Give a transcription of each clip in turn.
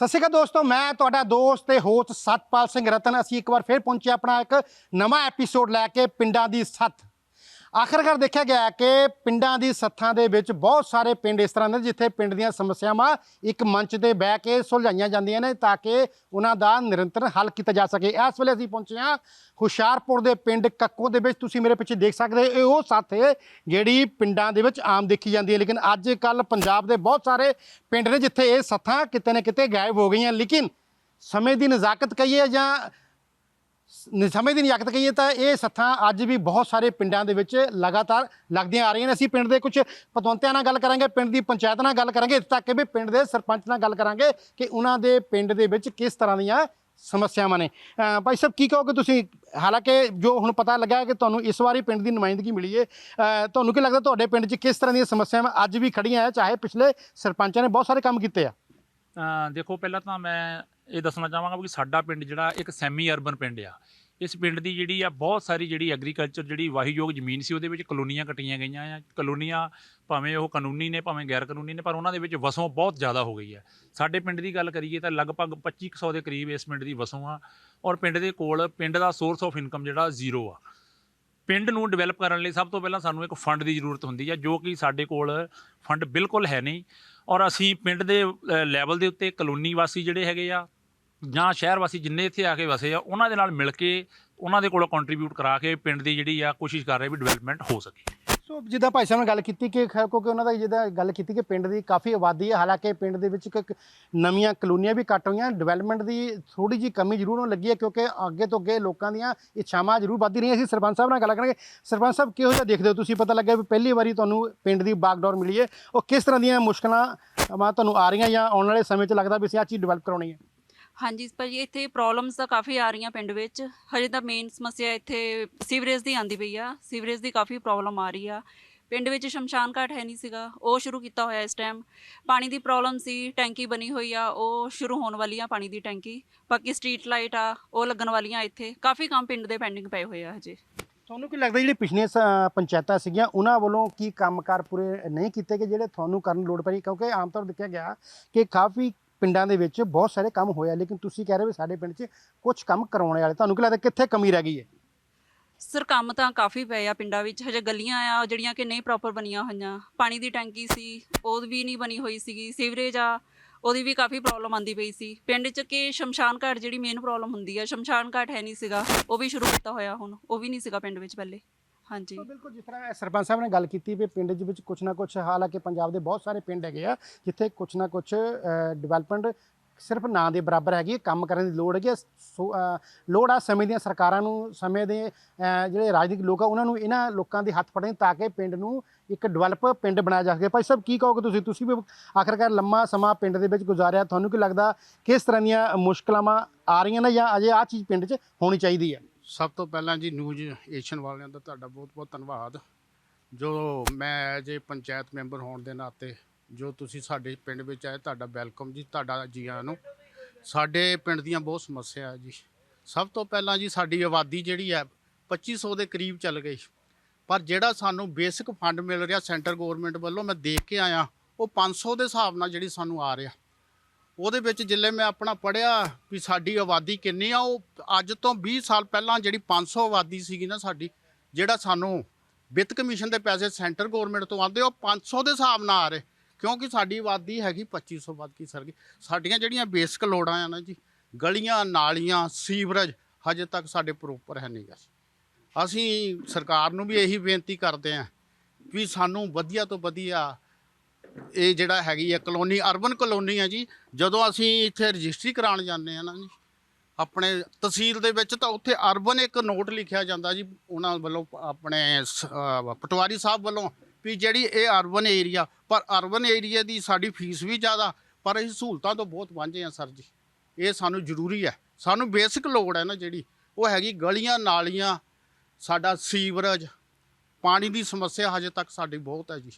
ਸਤਿ ਸ਼੍ਰੀ ਅਕਾਲ ਦੋਸਤੋ, ਮੈਂ ਤੁਹਾਡਾ ਦੋਸਤ ਤੇ ਹੋਸਟ ਸਤਪਾਲ ਸਿੰਘ ਰਤਨ। ਅਸੀਂ ਇੱਕ ਵਾਰ ਫਿਰ ਪਹੁੰਚੇ ਆਪਣਾ ਇੱਕ ਨਵਾਂ ਐਪੀਸੋਡ ਲੈ ਕੇ ਪਿੰਡਾਂ ਦੀ ਸੱਥ। ਆਖਰਕਾਰ ਦੇਖਿਆ ਗਿਆ ਕਿ ਪਿੰਡਾਂ ਦੀ ਸੱਥਾਂ ਦੇ ਵਿੱਚ ਬਹੁਤ ਸਾਰੇ ਪਿੰਡ ਇਸ ਤਰ੍ਹਾਂ ਦੇ ਜਿੱਥੇ ਪਿੰਡ ਦੀਆਂ ਸਮੱਸਿਆਵਾਂ ਇੱਕ ਮੰਚ ਤੇ ਬਹਿ ਕੇ ਸੁਲਝਾਈਆਂ ਜਾਂਦੀਆਂ ਨੇ ਤਾਂ ਕਿ ਉਹਨਾਂ ਦਾ ਨਿਰੰਤਰ ਹੱਲ ਕੀਤਾ ਜਾ ਸਕੇ। ਇਸ ਵੇਲੇ ਅਸੀਂ ਪਹੁੰਚੇ ਹਾਂ ਹੁਸ਼ਿਆਰਪੁਰ ਦੇ ਪਿੰਡ ਕੱਕੋ ਦੇ ਵਿੱਚ। ਤੁਸੀਂ ਮੇਰੇ ਪਿੱਛੇ ਦੇਖ ਸਕਦੇ ਹੋ, ਇਹ ਉਹ ਸੱਥ ਹੈ ਜਿਹੜੀ ਪਿੰਡਾਂ ਦੇ ਵਿੱਚ ਆਮ ਦੇਖੀ ਜਾਂਦੀ ਹੈ। ਲੇਕਿਨ ਅੱਜ ਕੱਲ ਪੰਜਾਬ ਦੇ ਬਹੁਤ ਸਾਰੇ ਪਿੰਡ ਨੇ ਜਿੱਥੇ ਇਹ ਸੱਥਾਂ ਕਿਤੇ ਨਾ ਕਿਤੇ ਗਾਇਬ ਹੋ ਗਈਆਂ। ਲੇਕਿਨ ਸਮੇਂ ਦੀ ਨਜ਼ਾਕਤ ਕਹੀਏ ਜਾਂ ਸਮੇਂ ਦੀ ਨਿਯਾਕਤ ਕਹੀਏ ਤਾਂ ਇਹ ਸੱਥਾਂ ਅੱਜ ਵੀ ਬਹੁਤ ਸਾਰੇ ਪਿੰਡਾਂ ਦੇ ਵਿੱਚ ਲਗਾਤਾਰ ਲੱਗਦੀਆਂ ਆ ਰਹੀਆਂ ਨੇ। ਅਸੀਂ ਪਿੰਡ ਦੇ ਕੁਝ ਪਤਵੰਤਿਆਂ ਨਾਲ ਗੱਲ ਕਰਾਂਗੇ, ਪਿੰਡ ਦੀ ਪੰਚਾਇਤ ਨਾਲ ਗੱਲ ਕਰਾਂਗੇ, ਇੱਥੇ ਤੱਕ ਕਿ ਵੀ ਪਿੰਡ ਦੇ ਸਰਪੰਚ ਨਾਲ ਗੱਲ ਕਰਾਂਗੇ ਕਿ ਉਹਨਾਂ ਦੇ ਪਿੰਡ ਦੇ ਵਿੱਚ ਕਿਸ ਤਰ੍ਹਾਂ ਦੀਆਂ ਸਮੱਸਿਆਵਾਂ ਨੇ। ਭਾਈ ਸਾਹਿਬ, ਕੀ ਕਹੋਗੇ ਤੁਸੀਂ? ਹਾਲਾਂਕਿ ਜੋ ਹੁਣ ਪਤਾ ਲੱਗਾ ਕਿ ਤੁਹਾਨੂੰ ਇਸ ਵਾਰੀ ਪਿੰਡ ਦੀ ਨੁਮਾਇੰਦਗੀ ਮਿਲੀ ਹੈ ਤੁਹਾਨੂੰ ਕੀ ਲੱਗਦਾ ਤੁਹਾਡੇ ਪਿੰਡ 'ਚ ਕਿਸ ਤਰ੍ਹਾਂ ਦੀਆਂ ਸਮੱਸਿਆਵਾਂ ਅੱਜ ਵੀ ਖੜੀਆਂ ਹੈ ਚਾਹੇ ਪਿਛਲੇ ਸਰਪੰਚਾਂ ਨੇ ਬਹੁਤ ਸਾਰੇ ਕੰਮ ਕੀਤੇ ਆ? ਦੇਖੋ, ਪਹਿਲਾਂ ਤਾਂ ਮੈਂ ਇਹ ਦੱਸਣਾ ਚਾਹਾਂਗਾ ਕਿ ਸਾਡਾ ਪਿੰਡ ਜਿਹੜਾ ਇੱਕ ਸੈਮੀ ਅਰਬਨ ਪਿੰਡ ਆ। ਇਸ ਪਿੰਡ ਦੀ ਜਿਹੜੀ ਆ ਬਹੁਤ ਸਾਰੀ ਜਿਹੜੀ ਐਗਰੀਕਲਚਰ ਜਿਹੜੀ ਵਾਹੀਯੋਗ ਜ਼ਮੀਨ ਸੀ ਉਹਦੇ ਵਿੱਚ ਕਲੋਨੀਆਂ ਕੱਟੀਆਂ ਗਈਆਂ ਆ। ਕਲੋਨੀਆਂ ਭਾਵੇਂ ਉਹ ਕਾਨੂੰਨੀ ਨੇ, ਭਾਵੇਂ ਗੈਰ ਕਾਨੂੰਨੀ ਨੇ, ਪਰ ਉਹਨਾਂ ਦੇ ਵਿੱਚ ਵਸੋਂ ਬਹੁਤ ਜ਼ਿਆਦਾ ਹੋ ਗਈ ਹੈ ਸਾਡੇ ਪਿੰਡ ਦੀ ਗੱਲ ਕਰੀਏ ਤਾਂ ਲਗਭਗ 2500 ਦੇ ਕਰੀਬ ਇਸ ਪਿੰਡ ਦੀ ਵਸੋਂ ਆ ਔਰ ਪਿੰਡ ਦੇ ਕੋਲ ਪਿੰਡ ਦਾ ਸੋਰਸ ਆਫ ਇਨਕਮ ਜਿਹੜਾ ਜ਼ੀਰੋ ਆ। ਪਿੰਡ ਨੂੰ ਡਿਵੈਲਪ ਕਰਨ ਲਈ ਸਭ ਤੋਂ ਪਹਿਲਾਂ ਸਾਨੂੰ ਇੱਕ ਫੰਡ ਦੀ ਜ਼ਰੂਰਤ ਹੁੰਦੀ ਹੈ ਜੋ ਕਿ ਸਾਡੇ ਕੋਲ ਫੰਡ ਬਿਲਕੁਲ ਹੈ ਨਹੀਂ। ਔਰ ਅਸੀਂ ਪਿੰਡ ਦੇ ਲੈਵਲ ਦੇ ਉੱਤੇ ਕਲੋਨੀ ਵਾਸੀ ਜਿਹੜੇ ਹੈਗੇ ਆ ਜਾਂ ਸ਼ਹਿਰ ਵਾਸੀ ਜਿੰਨੇ ਇੱਥੇ ਆ ਕੇ ਵਸੇ ਆ, ਉਹਨਾਂ ਦੇ ਨਾਲ ਮਿਲ ਕੇ ਉਹਨਾਂ ਦੇ ਕੋਲੋਂ ਕੰਟਰੀਬਿਊਟ ਕਰਾ ਕੇ ਪਿੰਡ ਦੀ ਜਿਹੜੀ ਆ ਕੋਸ਼ਿਸ਼ ਕਰ ਰਹੇ ਵੀ ਡਿਵੈਲਪਮੈਂਟ ਹੋ ਸਕੇ। ਸੋ ਜਿੱਦਾਂ ਭਾਈ ਸਾਹਿਬ ਨੇ ਗੱਲ ਕੀਤੀ ਕਿ ਖੈਰ ਕਿਉਂਕਿ ਉਹਨਾਂ ਦਾ ਜਿੱਦਾਂ ਗੱਲ ਕੀਤੀ ਕਿ ਪਿੰਡ ਦੀ ਕਾਫੀ ਆਬਾਦੀ ਹੈ ਹਾਲਾਂਕਿ ਪਿੰਡ ਦੇ ਵਿੱਚ ਇੱਕ ਨਵੀਆਂ ਕਲੋਨੀਆਂ ਵੀ ਘੱਟ ਹੋਈਆਂ ਡਿਵੈਲਪਮੈਂਟ ਦੀ ਥੋੜੀ ਜੀ ਕਮੀ ਜ਼ਰੂਰ ਹੋਣ ਲੱਗੀ ਹੈ ਕਿਉਂਕਿ ਅੱਗੇ ਤੋਂ ਅੱਗੇ ਲੋਕਾਂ ਦੀਆਂ ਇੱਛਾਵਾਂ ਜ਼ਰੂਰ ਵੱਧਦੀ ਰਹੀਆਂ ਅਸੀਂ ਸਰਪੰਚ ਸਾਹਿਬ ਨਾਲ ਗੱਲ ਕਰਾਂਗੇ। ਸਰਪੰਚ ਸਾਹਿਬ, ਕਿਹੋ ਜਿਹਾ ਦੇਖਦੇ ਹੋ ਤੁਸੀਂ? ਪਤਾ ਲੱਗਿਆ ਵੀ ਪਹਿਲੀ ਵਾਰੀ ਤੁਹਾਨੂੰ ਪਿੰਡ ਦੀ ਬਾਗਡੋਰ ਮਿਲੀ ਹੈ। ਉਹ ਕਿਸ ਤਰ੍ਹਾਂ ਦੀਆਂ ਮੁਸ਼ਕਲਾਂ ਤੁਹਾਨੂੰ ਆ ਰਹੀਆਂ ਜਾਂ ਆਉਣ ਵਾਲੇ ਸਮੇਂ 'ਚ ਲੱਗਦਾ ਵੀ ਅਸੀਂ ਆਹ ਚੀਜ਼ ਡਿਵੈਲਪ ਕਰਾਉਣੀ ਹੈ? ਹਾਂਜੀ ਭਾਜੀ ਇੱਥੇ ਪ੍ਰੋਬਲਮਸ ਤਾਂ ਕਾਫੀ ਆ ਰਹੀਆਂ ਪਿੰਡ ਵਿੱਚ। ਹਜੇ ਤਾਂ ਮੇਨ ਸਮੱਸਿਆ ਇੱਥੇ ਸੀਵਰੇਜ ਦੀ ਆਂਦੀ ਪਈ ਆ। ਸੀਵਰੇਜ ਦੀ ਕਾਫੀ ਪ੍ਰੋਬਲਮ ਆ ਰਹੀ ਆ। ਪਿੰਡ ਵਿੱਚ ਸ਼ਮਸ਼ਾਨ ਘਾਟ ਹੈ ਨਹੀਂ ਸੀਗਾ। ਉਹ ਸ਼ੁਰੂ ਕੀਤਾ ਹੋਇਆ ਇਸ ਟਾਈਮ ਪਾਣੀ ਦੀ ਪ੍ਰੋਬਲਮ ਸੀ, ਟੈਂਕੀ ਬਣੀ ਹੋਈ ਆ। ਉਹ ਸ਼ੁਰੂ ਹੋਣ ਵਾਲੀ ਆ ਪਾਣੀ ਦੀ ਟੈਂਕੀ। ਬਾਕੀ ਸਟਰੀਟ ਲਾਈਟ ਆ, ਉਹ ਲੱਗਣ ਵਾਲੀਆਂ ਇੱਥੇ। ਕਾਫੀ ਕੰਮ ਪਿੰਡ ਦੇ ਪੈਂਡਿੰਗ ਪਏ ਹੋਏ ਆ ਹਜੇ। ਤੁਹਾਨੂੰ ਕੀ ਲੱਗਦਾ ਜਿਹੜੀ ਪਿਛਲੀਆਂ ਸ- ਪੰਚਾਇਤਾਂ ਸੀਗੀਆਂ, ਉਹਨਾਂ ਵੱਲੋਂ ਕੀ ਕੰਮਕਾਰ ਪੂਰੇ ਨਹੀਂ ਕੀਤੇ ਗਏ ਜਿਹੜੇ ਤੁਹਾਨੂੰ ਕਰਨ ਦੀ ਲੋੜ ਪਈ? ਕਿਉਂਕਿ ਆਮ ਤੌਰ ਦੇਖਿਆ ਗਿਆ ਕਿ ਕਾਫੀ ਪਿੰਡਾਂ ਦੇ ਵਿੱਚ ਬਹੁਤ ਸਾਰੇ ਕੰਮ ਹੋਇਆ ਲੇਕਿਨ ਤੁਸੀਂ ਕਹਿ ਰਹੇ ਹੋ ਸਾਡੇ ਪਿੰਡ 'ਚ ਕੁਝ ਕੰਮ ਕਰਾਉਣੇ ਵਾਲੇ, ਤੁਹਾਨੂੰ ਕੀ ਲੱਗਦਾ ਕਿੱਥੇ ਕਮੀ ਰਹਿ ਗਈ ਹੈ? ਸਰ, ਕੰਮ ਤਾਂ ਕਾਫੀ ਪਏ ਆ ਪਿੰਡਾਂ ਵਿੱਚ, ਹਜੇ ਗਲੀਆਂ ਆ ਜਿਹੜੀਆਂ ਕਿ ਨਹੀਂ ਪ੍ਰੋਪਰ ਬਣੀਆਂ ਹੋਈਆਂ, ਪਾਣੀ ਦੀ ਟੈਂਕੀ ਸੀ, ਉਹ ਵੀ ਨਹੀਂ ਬਣੀ ਹੋਈ ਸੀਗੀ, ਸੀਵਰੇਜ ਆ, ਉਹਦੀ ਵੀ ਕਾਫੀ ਪ੍ਰੋਬਲਮ ਆਂਦੀ ਪਈ ਸੀ। ਪਿੰਡ 'ਚ ਕਿ ਸ਼ਮਸ਼ਾਨ ਘਾਟ ਜਿਹੜੀ ਮੇਨ ਪ੍ਰੋਬਲਮ ਹੁੰਦੀ ਆ, ਸ਼ਮਸ਼ਾਨ ਘਾਟ ਹੈ ਨਹੀਂ ਸੀਗਾ, ਉਹ ਵੀ ਸ਼ੁਰੂ ਕੀਤਾ ਹੋਇਆ ਹੁਣ, ਉਹ ਵੀ ਨਹੀਂ ਸੀਗਾ ਪਿੰਡ ਵਿੱਚ ਪਹਿਲੇ। ਹਾਂਜੀ। ਤਾਂ ਬਿਲਕੁਲ ਜਿਸ ਤਰ੍ਹਾਂ ਇਹ ਸਰਪੰਚ ਸਾਹਿਬ ਨੇ ਗੱਲ ਕੀਤੀ ਵੀ ਪਿੰਡ ਦੇ ਵਿੱਚ ਕੁਛ ਨਾ ਕੁਛ ਹਾਲਾਂਕਿ ਪੰਜਾਬ ਦੇ ਬਹੁਤ ਸਾਰੇ ਪਿੰਡ ਹੈਗੇ ਆ ਜਿੱਥੇ ਕੁਛ ਨਾ ਕੁਛ ਡਿਵੈਲਪਮੈਂਟ ਸਿਰਫ ਨਾਂ ਦੇ ਬਰਾਬਰ ਹੈਗੀ ਹੈ, ਕੰਮ ਕਰਨ ਦੀ ਲੋੜ ਹੈਗੀ ਹੈ। ਸੋ ਲੋੜ ਆ ਸਮੇਂ ਦੀਆਂ ਸਰਕਾਰਾਂ ਨੂੰ ਸਮੇਂ ਦੇ ਜਿਹੜੇ ਰਾਜਨੀਤਿਕ ਲੋਕ ਆ ਉਹਨਾਂ ਨੂੰ ਇਹਨਾਂ ਲੋਕਾਂ ਦੇ ਹੱਥ ਫੜਨ ਤਾਂ ਕਿ ਪਿੰਡ ਨੂੰ ਇੱਕ ਡਿਵੈਲਪ ਪਿੰਡ ਬਣਾਇਆ ਜਾ ਸਕੇ। ਭਾਈ ਸਾਹਿਬ ਕੀ ਕਹੋਗੇ ਤੁਸੀਂ? ਤੁਸੀਂ ਵੀ ਆਖਰਕਾਰ ਲੰਮਾ ਸਮਾਂ ਪਿੰਡ ਦੇ ਵਿੱਚ ਗੁਜ਼ਾਰਿਆ ਤੁਹਾਨੂੰ ਕੀ ਲੱਗਦਾ ਕਿਸ ਤਰ੍ਹਾਂ ਦੀਆਂ ਮੁਸ਼ਕਲਾਂ ਆ ਰਹੀਆਂ ਨੇ ਜਾਂ ਅਜੇ ਆ ਚੀਜ਼ ਪਿੰਡ 'ਚ ਹੋਣੀ ਚਾਹੀਦੀ ਹੈ? ਸਭ ਤੋਂ ਪਹਿਲਾਂ ਜੀ ਨਿਊਜ਼ ਏਸ਼ੀਅਨ ਵਾਲਿਆਂ ਦਾ ਤੁਹਾਡਾ ਬਹੁਤ-ਬਹੁਤ ਧੰਨਵਾਦ। ਜੋ ਮੈਂ ਜੇ ਪੰਚਾਇਤ ਮੈਂਬਰ ਹੋਣ ਦੇ ਨਾਤੇ ਜੋ ਤੁਸੀਂ ਸਾਡੇ ਪਿੰਡ ਵਿੱਚ ਆਏ, ਤੁਹਾਡਾ ਵੈਲਕਮ ਜੀ, ਤੁਹਾਡਾ ਜੀ ਆਇਆਂ ਨੂੰ। ਸਾਡੇ ਪਿੰਡ ਦੀਆਂ ਬਹੁਤ ਸਮੱਸਿਆ ਹੈ ਜੀ। ਸਭ ਤੋਂ ਪਹਿਲਾਂ ਜੀ ਸਾਡੀ ਆਬਾਦੀ ਜਿਹੜੀ ਹੈ 2500 ਦੇ ਕਰੀਬ ਚੱਲ ਗਈ। ਪਰ ਜਿਹੜਾ ਸਾਨੂੰ ਬੇਸਿਕ ਫੰਡ ਮਿਲ ਰਿਹਾ ਸੈਂਟਰ ਗਵਰਨਮੈਂਟ ਵੱਲੋਂ, ਮੈਂ ਦੇਖ ਕੇ ਆਇਆ, ਉਹ 500 ਦੇ ਹਿਸਾਬ ਨਾਲ ਜਿਹੜੀ ਸਾਨੂੰ ਆ ਰਿਹਾ। ਉਹਦੇ ਵਿੱਚ ਜਿੱਲੇ ਮੈਂ ਆਪਣਾ ਪੜਿਆ ਵੀ ਸਾਡੀ ਆਬਾਦੀ ਕਿੰਨੀ ਆ, ਉਹ ਅੱਜ ਤੋਂ 20 ਸਾਲ ਪਹਿਲਾਂ ਜਿਹੜੀ 500 ਆਬਾਦੀ ਸੀਗੀ ਨਾ ਸਾਡੀ, ਜਿਹੜਾ ਸਾਨੂੰ ਵਿੱਤ ਕਮਿਸ਼ਨ ਦੇ ਪੈਸੇ ਸੈਂਟਰ ਗਵਰਨਮੈਂਟ ਤੋਂ ਆਉਂਦੇ, ਉਹ 500 ਦੇ ਹਿਸਾਬ ਨਾਲ ਆ ਰਹੇ, ਕਿਉਂਕਿ ਸਾਡੀ ਆਬਾਦੀ ਹੈਗੀ 2500 ਵੱਧ ਕੀ ਸਰਗੀ ਸਾਡੀਆਂ ਜਿਹੜੀਆਂ ਬੇਸਿਕ ਲੋੜਾਂ ਆ ਨਾ ਜੀ, ਗਲੀਆਂ, ਨਾਲੀਆਂ, ਸੀਵਰੇਜ, ਹਜੇ ਤੱਕ ਸਾਡੇ ਪ੍ਰੋਪਰ ਹੈ ਨਹੀਂ ਨਹੀਂਗਾ ਅਸੀਂ ਸਰਕਾਰ ਨੂੰ ਵੀ ਇਹੀ ਬੇਨਤੀ ਕਰਦੇ ਆਂ ਵੀ ਸਾਨੂੰ ਵਧੀਆ ਤੋਂ ਵਧੀਆ ਇਹ ਜਿਹੜਾ ਹੈਗੀ ਹੈ ਕਲੋਨੀ, ਅਰਬਨ ਕਲੋਨੀ ਹੈ ਜੀ, ਜਦੋਂ ਅਸੀਂ ਇੱਥੇ ਰਜਿਸਟਰੀ ਕਰਾਉਣ ਜਾਂਦੇ ਆ ਨਾ ਜੀ, ਆਪਣੇ ਤਹਿਸੀਲ ਦੇ ਵਿੱਚ ਤਾਂ ਉੱਥੇ ਅਰਬਨ ਇੱਕ ਨੋਟ ਲਿਖਿਆ ਜਾਂਦਾ ਜੀ, ਉਹਨਾਂ ਵੱਲੋਂ ਆਪਣੇ ਸ- ਅਹ, ਪਟਵਾਰੀ ਸਾਹਿਬ ਵੱਲੋਂ ਵੀ ਜਿਹੜੀ ਇਹ ਅਰਬਨ ਏਰੀਆ, ਪਰ ਅਰਬਨ ਏਰੀਆ ਦੀ ਸਾਡੀ ਫੀਸ ਵੀ ਜ਼ਿਆਦਾ, ਪਰ ਅਸੀਂ ਸਹੂਲਤਾਂ ਤੋਂ ਬਹੁਤ ਵਾਂਝੇ ਆ ਸਰ ਜੀ। ਇਹ ਸਾਨੂੰ ਜ਼ਰੂਰੀ ਹੈ ਸਾਨੂੰ ਬੇਸਿਕ ਲੋੜ ਹੈ ਨਾ ਜਿਹੜੀ, ਉਹ ਹੈਗੀ ਗਲੀਆਂ, ਨਾਲੀਆਂ, ਸਾਡਾ ਸੀਵਰੇਜ, ਪਾਣੀ ਦੀ ਸਮੱਸਿਆ ਹਜੇ ਤੱਕ ਸਾਡੀ ਬਹੁਤ ਹੈ ਜੀ।